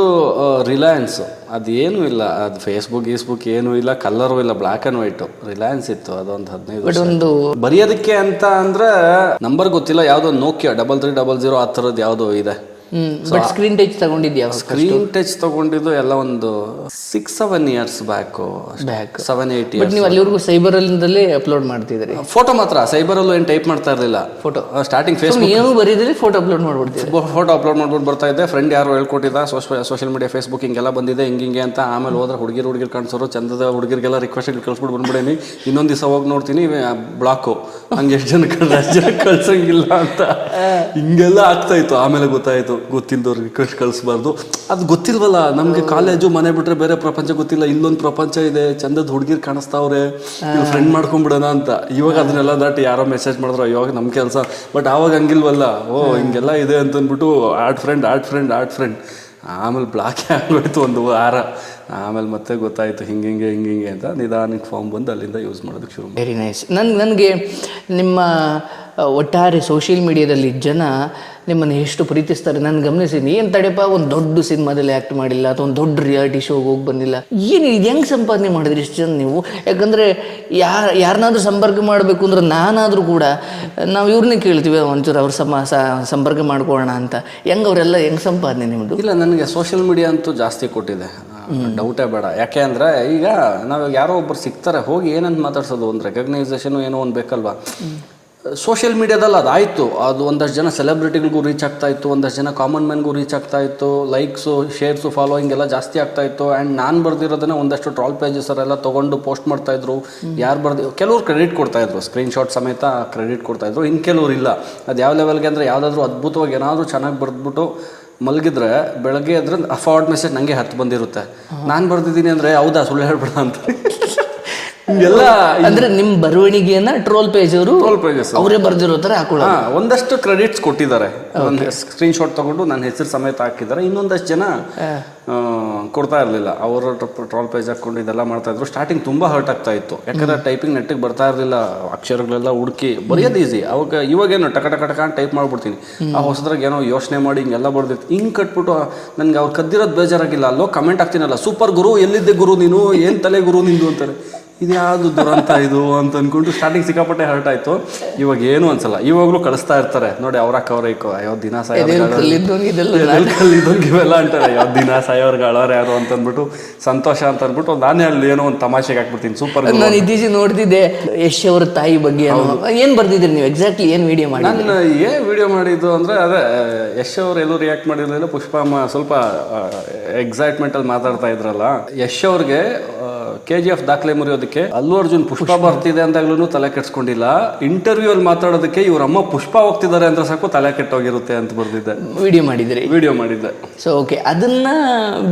ರಿಲಯನ್ಸ್. ಅದೇನೂ ಇಲ್ಲ. ಅದು ಫೇಸ್ಬುಕ್ ಗೀಸ್ಬುಕ್ ಏನೂ ಇಲ್ಲ. ಕಲರು ಇಲ್ಲ. ಬ್ಲ್ಯಾಕ್ ಆ್ಯಂಡ್ ವೈಟು ರಿಲಯನ್ಸ್ ಇತ್ತು. ಅದೊಂದು ಹದಿನೈದು ಒಂದು ಬರೆಯೋದಕ್ಕೆ ಅಂತ ಅಂದರೆ ನಂಬರ್ ಗೊತ್ತಿಲ್ಲ. ಯಾವುದೋ Nokia double three double zero ಆ ಥರದ್ದು ಯಾವುದೋ ಇದೆ. ಬಟ್ ಸ್ಕ್ರೀನ್ ಟಚ್ ತಗೊಂಡಿದ್ಯಾ ಸ್ಕ್ರೀನ್ ಟಚ್ ತಗೊಂಡಿದ್ದು ಎಲ್ಲ ಒಂದು six seven years back back seven eight years ನೀವು ಅಲ್ಲಿವರೆಗೂ ಸೈಬರಲ್ಲಿಂದಲೇ ಅಪ್ಲೋಡ್ ಮಾಡ್ತಿದ್ರಿ ಫೋಟೋ ಮಾತ್ರ. ಸೈಬರಲ್ಲೂ ಏನು ಟೈಪ್ ಮಾಡ್ತಾ ಇರಲಿಲ್ಲ. ಫೋಟೋ ಸ್ಟಾರ್ಟಿಂಗ್ ಫೇಸ್ ಏನು ಬರೀದ್ರಿ ಫೋಟೋ ಅಪ್ಲೋಡ್ ಮಾಡ್ಬಿಡ್ತೀವಿ ಫೋಟೋ ಅಪ್ಲೋಡ್ ಮಾಡ್ಬಿಟ್ಟು ಬರ್ತಾ ಇದ್ದೆ ಫ್ರೆಂಡ್ ಯಾರು ಹೇಳ್ಕೊಟ್ಟಿದ್ದ ಸೋಷಿಯಲ್ ಮೀಡಿಯಾ ಫೇಸ್ಬುಕ್ ಹಿಂಗೆಲ್ಲ ಬಂದಿದೆ ಹಿಂಗೆ ಹಿಂಗೆ ಅಂತ. ಆಮೇಲೆ ಹೋದ್ರೆ ಹುಡುಗಿರು ಹುಡುಗಿರು ಕಾಣಿಸೋರು ಚಂದದ ಹುಡುಗಿರಿಗೆಲ್ಲ ರಿಕ್ವೆಸ್ಟ್ ಕಳ್ಸ್ಬಿಟ್ಟು ಬಂದ್ಬಿಡೇನಿ. ಇನ್ನೊಂದು ದಿವಸ ಹೋಗಿ ನೋಡ್ತೀನಿ ಬ್ಲಾಕು ಹಂಗೆ ಎಷ್ಟು ಜನ ಕಳ್ಸಂಗಿಲ್ಲ ಅಂತ. [laughs] ಹಿಂಗೆಲ್ಲ ಆಗ್ತಾ ಇತ್ತು. ಆಮೇಲೆ ಗೊತ್ತಾಯ್ತು. ಗೊತ್ತಿಲ್ದವ್ರು ರಿಕ್ವೆಸ್ಟ್ ಕಳಿಸ್ಬಾರ್ದು. ಅದು ಗೊತ್ತಿಲ್ವಲ್ಲ ನಮಗೆ ಕಾಲೇಜು ಮನೆ ಬಿಟ್ರೆ ಬೇರೆ ಪ್ರಪಂಚ ಗೊತ್ತಿಲ್ಲ. ಇಲ್ಲೊಂದು ಪ್ರಪಂಚ ಇದೆ ಚಂದದ ಹುಡುಗಿರು ಕಾಣಿಸ್ತಾವ್ರೆ. ಫ್ರೆಂಡ್ ಮಾಡ್ಕೊಂಡ್ಬಿಡೋಣ ಅಂತ. ಇವಾಗ ಅದನ್ನೆಲ್ಲ ದಾಟಿ ಯಾರೋ ಮೆಸೇಜ್ ಮಾಡಿದ್ರು ಇವಾಗ ನಮ್ಮ ಕೆಲಸ. ಬಟ್ ಆವಾಗ ಹಂಗಿಲ್ವಲ್ಲ. ಓ ಹಿಂಗೆಲ್ಲ ಇದೆ ಅಂತಂದ್ಬಿಟ್ಟು art friend art friend art friend ಆಮೇಲೆ ಬ್ಲಾಕ್ ಆಗೋಯ್ತು ಒಂದು ವಾರ. ಆಮೇಲೆ ಮತ್ತೆ ಗೊತ್ತಾಯ್ತು ಹಿಂಗೆ ಹಿಂಗೆ ಹಿಂಗೆ ಹಿಂಗೆ ಅಂತ ನಿಧಾನಕ್ಕೆ ಫಾರ್ಮ್ ಬಂದು ಅಲ್ಲಿಂದ ಯೂಸ್ ಮಾಡೋದಕ್ಕೆ ಶುರು. ವೆರಿ ನೈಸ್ ನನ್ ನನಗೆ ನಿಮ್ಮ ಒಟ್ಟಾರೆ ಸೋಷಿಯಲ್ ಮೀಡಿಯಾದಲ್ಲಿ ಜನ ನಿಮ್ಮನ್ನು ಎಷ್ಟು ಪ್ರೀತಿಸ್ತಾರೆ ನಾನು ಗಮನಿಸಿದ್ದೀನಿ ಏನು ತಡೆಪ ಒಂದು ದೊಡ್ಡ ಸಿನಿಮಾದಲ್ಲಿ ಆ್ಯಕ್ಟ್ ಮಾಡಿಲ್ಲ ಅಥವಾ ಒಂದು ದೊಡ್ಡ ರಿಯಾಲಿಟಿ ಶೋಗೆ ಹೋಗಿ ಬಂದಿಲ್ಲ. ಏನು ಇದು ಹೆಂಗೆ ಸಂಪಾದನೆ ಮಾಡಿದ್ರಿ ಇಷ್ಟು ಜನ ನೀವು? ಯಾಕಂದರೆ ಯಾರು ಯಾರನ್ನಾದ್ರೂ ಸಂಪರ್ಕ ಮಾಡಬೇಕು ಅಂದ್ರೆ ನಾನಾದರೂ ಕೂಡ ನಾವು ಇವ್ರನ್ನೇ ಕೇಳ್ತೀವಿ ಒಂಚೂರು ಅವ್ರ ಸಮ ಸಂಪರ್ಕ ಮಾಡ್ಕೊಳ್ಳೋಣ ಅಂತ. ಹೆಂಗೆ ಅವರೆಲ್ಲ ಹೆಂಗೆ ಸಂಪಾದನೆ ನಿಮ್ಮದು ಇಲ್ಲ ನನಗೆ ಸೋಷಿಯಲ್ ಮೀಡಿಯಾ ಅಂತೂ ಜಾಸ್ತಿ ಕೊಟ್ಟಿದೆ. ಡೌಟೇ ಬೇಡ. ಯಾಕೆ ಅಂದರೆ ಈಗ ನಾವು ಯಾರೋ ಒಬ್ಬರು ಸಿಗ್ತಾರೆ ಹೋಗಿ ಏನಂತ ಮಾತಾಡ್ಸೋದು. ಒಂದು ರೆಕಗ್ನೈಸೇಷನು ಏನೋ ಒಂದು ಬೇಕಲ್ವಾ? ಸೋಷಿಯಲ್ ಮೀಡಿಯಾದಲ್ಲಿ ಅದಾಯಿತು ಅದು ಒಂದಷ್ಟು ಜನ ಸೆಲೆಬ್ರಿಟಿಗಳಿಗೂ ರೀಚ್ ಆಗ್ತಾ ಇತ್ತು ಒಂದಷ್ಟು ಜನ ಕಾಮನ್ ಮ್ಯಾನ್ಗೂ ರೀಚ್ ಆಗ್ತಾ ಇತ್ತು ಲೈಕ್ಸು ಶೇರ್ಸು ಫಾಲೋಯಿಂಗ್ ಎಲ್ಲ ಜಾಸ್ತಿ ಆಗ್ತಾ ಇತ್ತು. ಆ್ಯಂಡ್ ನಾನು ಬರೆದಿರೋದನ್ನ ಒಂದಷ್ಟು ಟ್ರಾಲ್ ಪೇಜಸ್ ಎಲ್ಲ ತೊಗೊಂಡು ಪೋಸ್ಟ್ ಮಾಡ್ತಾ ಇದ್ರು. ಯಾರು ಬರ್ದು ಕೆಲವ್ರು ಕ್ರೆಡಿಟ್ ಕೊಡ್ತಾ ಇದ್ರು. ಸ್ಕ್ರೀನ್ಶಾಟ್ ಸಮೇತ ಕ್ರೆಡಿಟ್ ಕೊಡ್ತಾ ಇದ್ರು. ಇನ್ನು ಕೆಲವ್ರು ಇಲ್ಲ. ಅದು ಯಾವ ಲೆವೆಲ್ಗೆ ಅಂದರೆ ಯಾವುದಾದ್ರೂ ಅದ್ಭುತವಾಗಿ ಏನಾದರೂ ಚೆನ್ನಾಗಿ ಬರೆದ್ಬಿಟ್ಟು ಮಲಗಿದ್ರೆ ಬೆಳಗ್ಗೆ ಅದ್ರ ಅಫಾರ್ಡ್ ಮೆಸೇಜ್ ನನಗೆ ಹತ್ತು ಬಂದಿರುತ್ತೆ. ನಾನು ಬರ್ದಿದ್ದೀನಿ ಅಂದರೆ ಹೌದಾ ಸುಳ್ಳು ಹೇಳ್ಬೇಡ ಅಂತ. ಹಿಂಗೆಲ್ಲ ಅಂದ್ರೆ ನಿಮ್ ಬರವಣಿಗೆಯನ್ನ ಟ್ರೋಲ್ ಪೇಜ್ ಅವರು ಟ್ರೋಲ್ ಪೇಜಸ್ ಅವರೇ ಬರ್ದಿರೋ ತರ ಹಾಕೊಳ್ಳೋ ಒಂದಷ್ಟು ಕ್ರೆಡಿಟ್ಸ್ ಕೊಟ್ಟಿದ್ದಾರೆ. ಒಂದು ಸ್ಕ್ರೀನ್ ಶಾಟ್ ತಗೊಂಡು ನನ್ನ ಹೆಸರು ಸಮೇತ ಹಾಕಿದ್ದಾರೆ. ಇನ್ನೊಂದಷ್ಟು ಜನ ಕೊಡ್ತಾ ಇರಲಿಲ್ಲ. ಅವರು ಟ್ರೋಲ್ ಪೇಜ್ ಹಾಕೊಂಡು ಇದೆಲ್ಲ ಮಾಡ್ತಾ ಇದ್ರು. ಸ್ಟಾರ್ಟಿಂಗ್ ತುಂಬಾ ಹರ್ಟ್ ಆಗ್ತಾ ಇತ್ತು. ಯಾಕಂದ್ರೆ ಟೈಪಿಂಗ್ ನೆಟ್ಟಿಗೆ ಬರ್ತಾ ಇರಲಿಲ್ಲ. ಅಕ್ಷರಗಳೆಲ್ಲ ಹುಡುಕಿ ಬರೆಯೋದು ಈಸಿ ಅವಾಗ ಇವಾಗೇನು ಟಕ ಟಕ ಟಕ ಟೈಪ್ ಮಾಡ್ಬಿಡ್ತೀನಿ. ಆ ಹೊಸದ್ರಾಗ ಏನೋ ಯೋಚನೆ ಮಾಡಿ ಹಿಂಗೆಲ್ಲ ಬರ್ದಿತ್ತು. ಹಿಂಗೆ ಕಟ್ಬಿಟ್ಟು ನನಗೆ ಅವ್ರು ಕದ್ದಿರೋದು ಬೇಜಾರಾಗಿಲ್ಲ. ಅಲ್ಲೋ ಕಮೆಂಟ್ ಆಗ್ತೀನಲ್ಲ ಸೂಪರ್ ಗುರು ಎಲ್ಲಿದ್ದೆ ಗುರು ನೀನು? ಏನು ತಲೆ ಗುರು ನಿಂದು? ಅಂತಾರೆ. ಇದು ಯಾವುದು ದುರಂತ ಇದು ಅಂತ ಅನ್ಕೊಂಡು ಸ್ಟಾರ್ಟಿಂಗ್ ಸಿಕ್ಕಾಪಟ್ಟೆ ಹರ್ಟ್ ಆಯ್ತು. ಇವಾಗ ಏನು ಅನ್ಸಲ್ಲ. ಇವಾಗಲೂ ಕಳಿಸ್ತಾ ಇರ್ತಾರೆ. ನೋಡಿ ಅವ್ರ ಕವರೈಕೋ ಅಯ್ಯೋ ದಿನ ಇದೆಲ್ಲ ಇವೆಲ್ಲ ಅಂತಾರೆ. ಯಾವ ದಿನ ಸಾಯೋರ್ಗೆ ಅಳೋರು ಯಾರು ಅಂತ ಅಂದ್ಬಿಟ್ಟು ಸಂತೋಷ ಅಂತ ಅಂದ್ಬಿಟ್ಟು ನಾನೇ ಅಲ್ಲಿ ಏನೋ ಒಂದು ತಮಾಷೆಗೆ ಹಾಕ್ಬಿಡ್ತೀನಿ. ಸೂಪರ್ ನಾನು ಇದ್ದೀಜಿ ನೋಡ್ತಿದ್ದೆ ಯಶ್ ಅವ್ರ ತಾಯಿ ಬಗ್ಗೆ ಏನು ಬರ್ದಿದ್ರಿ ನೀವು? ಎಕ್ಸಾಕ್ಟ್ಲಿ ಏನು ವಿಡಿಯೋ ಮಾಡಿ ನಾನು ಏನು ವಿಡಿಯೋ ಮಾಡಿದ್ದು ಅಂದರೆ ಅದೇ ಯಶ್ ಅವ್ರು ಎಲ್ಲೂ ರಿಯಾಕ್ಟ್ ಮಾಡಿರಲಿಲ್ಲ. ಪುಷ್ಪಮ್ಮ ಸ್ವಲ್ಪ ಎಕ್ಸೈಟ್ಮೆಂಟಲ್ಲಿ ಮಾತಾಡ್ತಾ ಇದ್ರಲ್ಲ. ಯಶ್ ಅವ್ರಿಗೆ ಕೆ ಜಿ ಎಫ್ ದಾಖಲೆ ಮುರಿಯೋದಕ್ಕೆ ಅಲ್ಲು ಅರ್ಜುನ್ ಪುಷ್ಪ ಬರ್ತಿದೆ ಅಂದಾಗ್ಲೂ ತಲೆ ಕೆಡ್ಸ್ಕೊಂಡಿಲ್ಲ. ಇಂಟರ್ವ್ಯೂ ಅಲ್ಲಿ ಮಾತಾಡೋದಕ್ಕೆ ಇವ್ರ ಅಮ್ಮ ಪುಷ್ಪ ಹೋಗ್ತಿದ್ದಾರೆ ಅಂತ ಸಾಕು ತಲೆ ಕೆಟ್ಟೋಗಿರುತ್ತೆ ಅಂತ ಬರ್ದಿದ್ದೆ. ವಿಡಿಯೋ ಮಾಡಿದ್ರಿ. ವಿಡಿಯೋ ಮಾಡಿದ್ದೆ. ಸೊ ಓಕೆ ಅದನ್ನ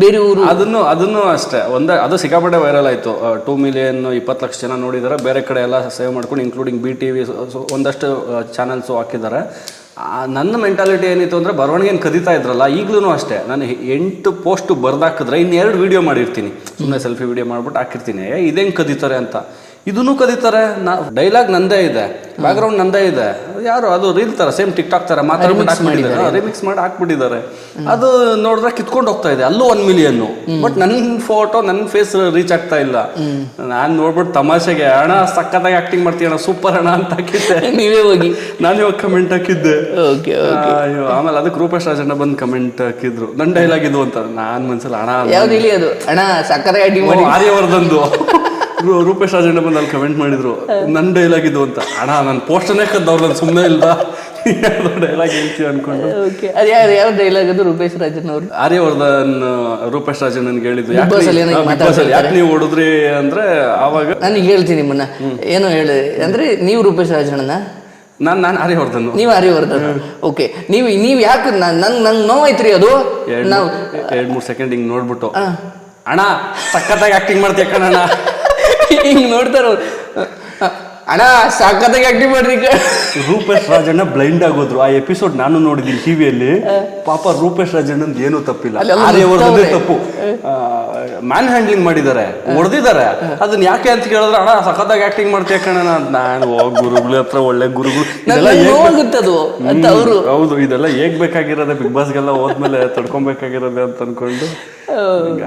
ಬೇರೆ ಊರು ಅದನ್ನು ಅದನ್ನು ಅಷ್ಟೇ. ಒಂದ ಅದು ಸಿಕ್ಕಾಪಟ್ಟೆ ವೈರಲ್ ಆಯಿತು. ಟೂ ಮಿಲಿಯನ್ ಇಪ್ಪತ್ತು ಲಕ್ಷ ಜನ ನೋಡಿದಾರೆ. ಬೇರೆ ಕಡೆ ಎಲ್ಲ ಸೇವ್ ಮಾಡ್ಕೊಂಡು ಇನ್ಕ್ಲೂಡಿಂಗ್ ಬಿ ಟಿ ವಿ ಒಂದಷ್ಟು ಚಾನಲ್ಸು ಹಾಕಿದ್ದಾರೆ. ನನ್ನ ಮೆಂಟಾಲಿಟಿ ಏನಿತ್ತು ಅಂದರೆ ಬರವಣಿಗೆನ ಕದೀತಾ ಇದ್ರಲ್ಲ ಈಗಲೂ ಅಷ್ಟೇ. ನಾನು ಎಂಟು ಪೋಸ್ಟ್ ಬರ್ದಾಕಿದ್ರೆ ಇನ್ನೆರಡು ವಿಡಿಯೋ ಮಾಡಿರ್ತೀನಿ. ಸುಮ್ಮನೆ ಸೆಲ್ಫಿ ವಿಡಿಯೋ ಮಾಡ್ಬಿಟ್ಟು ಹಾಕಿರ್ತೀನಿ. ಏ ಇದೇಂಗೆ ಕದೀತಾರೆ ಅಂತ. ಇದನ್ನು ಕದೀತಾರೆ. ನಾ ಡೈಲಾಗ್ ನಂದೇ ಇದೆ. ಬ್ಯಾಕ್ಗ್ರೌಂಡ್ ನಂದೇ ಇದೆ. ಯಾರು ಅದು ರೀಲ್ ತರ ಸೇಮ್ ಟಿಕ್ ಟಾಕ್ ತರ ಮಾತ್ರ ರಿಮಿಕ್ಸ್ ಮಾಡಿ ಹಾಕ್ಬಿಟ್ಟಿದ್ದಾರೆ. ಅದು ನೋಡಿದ್ರೆ ಕಿತ್ಕೊಂಡು ಹೋಗ್ತಾ ಇದೆ. ಅಲ್ಲೂ ಒನ್ ಮಿಲಿಯನ್ ಬಟ್ ನನ್ನ ಫೋಟೋ ನನ್ನ ಫೇಸ್ ರೀಚ್ ಆಗ್ತಾ ಇಲ್ಲ. ನಾನು ನೋಡ್ಬಿಟ್ಟು ತಮಾಷೆಗೆ ಅಣ್ಣ ಸಕ್ಕತ್ತಾಗಿ ಆಕ್ಟಿಂಗ್ ಮಾಡ್ತೀಯ ಅಣ್ಣ ಸೂಪರ್ ಅಣ್ಣ ಅಂತ ಹಾಕಿದ್ದೆ. [laughs] ನೀವೇ ಹೋಗಿ. ನಾನು ಇವಾಗ ಕಮೆಂಟ್ ಹಾಕಿದ್ದೆ. ಅಯ್ಯೋ ಆಮೇಲೆ ಅದಕ್ಕೆ ರೂಪೇಶ್ ರಾಜಣ್ಣ ಬಂದು ಕಮೆಂಟ್ ಹಾಕಿದ್ರು. ನನ್ನ ಡೈಲಾಗ್ ಇದು ಅಂತ. ನಾನ್ ಮನ್ಸಲ್ಲಿ ಯಾವ್ದು ಇಲ್ಲಿ ಅದು? ಅಣ್ಣ ಸಕ್ಕರೆ ಅಡ್ಡಿ [laughs] ರೂಪೇಶ್ ರಾಜಣ್ಣ ಬಂದು ಅಲ್ಲಿ ಕಮೆಂಟ್ ಮಾಡಿದ್ರು ನನ್ನ ಡೈಲಾಗ್ ಇದು ಅಂತ. ಅಣ್ಣ ನನ್ನ ಪೋಸ್ಟನ್ನೇ ಕದ್ದವ್ರು ನಾನು ಸುಮ್ಮನೆ ಇಲ್ಲ ಡೈಲಾಗ್ ಹೇಳ್ತೀವಿ ಅನ್ಕೊಂಡು. ಅದು ಯಾರು ಯಾವ ಡೈಲಾಗ್ ಅದು? ರೂಪೇಶ್ ರಾಜಣ್ಣ ಅವರು. ಆರ್ಯವರ್ಧನ್ ರೂಪೇಶ್ ರಾಜಣ್ಣನ್ಗೆ ಹೇಳಿದ್ದು Big ಯಾಕೆ ನೀವು- ಓಡಿದ್ರಿ ಅಂದ್ರೆ ಆವಾಗ ನಾನು ಹೇಳ್ತೀನಿ ನಿಮ್ಮನ್ನ. ಏನೋ ಹೇಳಿ. ಅಂದ್ರೆ ನೀವು ರೂಪೇಶ್ ರಾಜಣ್ಣನ? ನಾನು ನಾನು ಹರಿವರ್ಧನ್ ನೀವು ಹರಿವರ್ಧನ್ ಓಕೆ ನೀವು ನೀವು ಯಾಕೆ ನಂಗೆ ನಂಗೆ ನೋವಾಯ್ತ್ರಿ ಅದು? ನಾವು ಎರಡ್ ಮೂರ್ ಸೆಕೆಂಡ್ ಹಿಂಗ್ ನೋಡ್ಬಿಟ್ಟು. ಅಣ್ಣ ಸಕ್ಕತ್ತಾಗಿ ಆಕ್ಟಿಂಗ್ ಮಾಡ್ತೀಯ ಕಣಣ್ಣ. ಹಿಂಗ್ ನೋಡ್ತಾರ ಅಣ್ಣ ಸಖತ್ತಾಗಿ ಆಕ್ಟಿಂಗ್ ಮಾಡ್ರಿ ರೂಪೇಶ್ ರಾಜಣ್ಣ ಬ್ಲೈಂಡ್ ಆಗೋದ್ರು. ಆ ಎಪಿಸೋಡ್ ನಾನು ನೋಡಿದ್ದೀನಿ ಟಿವಿಯಲ್ಲಿ ಪಾಪ ರೂಪೇಶ್ ರಾಜಣ್ಣಂದ್ ಏನೂ ತಪ್ಪಿಲ್ಲ. ಮುಗ್ದವ್ರೆ. ತಪ್ಪು. ಮ್ಯಾನ್ ಹ್ಯಾಂಡ್ಲಿಂಗ್ ಮಾಡಿದ್ದಾರೆ. ಹೊಡೆದಿದ್ದಾರೆ. ಅದನ್ನ ಯಾಕೆ ಅಂತ ಕೇಳಿದ್ರೆ ಅಣ್ಣ ಸಖತ್ತಾಗಿ ಆಕ್ಟಿಂಗ್ ಮಾಡ್ತೀಯ ಅಂತ. ನಾನು ಗುರುಗಳ ಹತ್ರ ಒಳ್ಳೆ ಗುರುಗಳು. ಅವರು. ಹೌದು ಇದೆಲ್ಲ ಹೇಗ್ ಬೇಕಾಗಿರೋದೆ? ಬಿಗ್ ಬಾಸ್ಗೆಲ್ಲ ಹೋದ್ಮೇಲೆ ತಡ್ಕೊಬೇಕಾಗಿರೋದೆ ಅಂತ ಅನ್ಕೊಂಡು.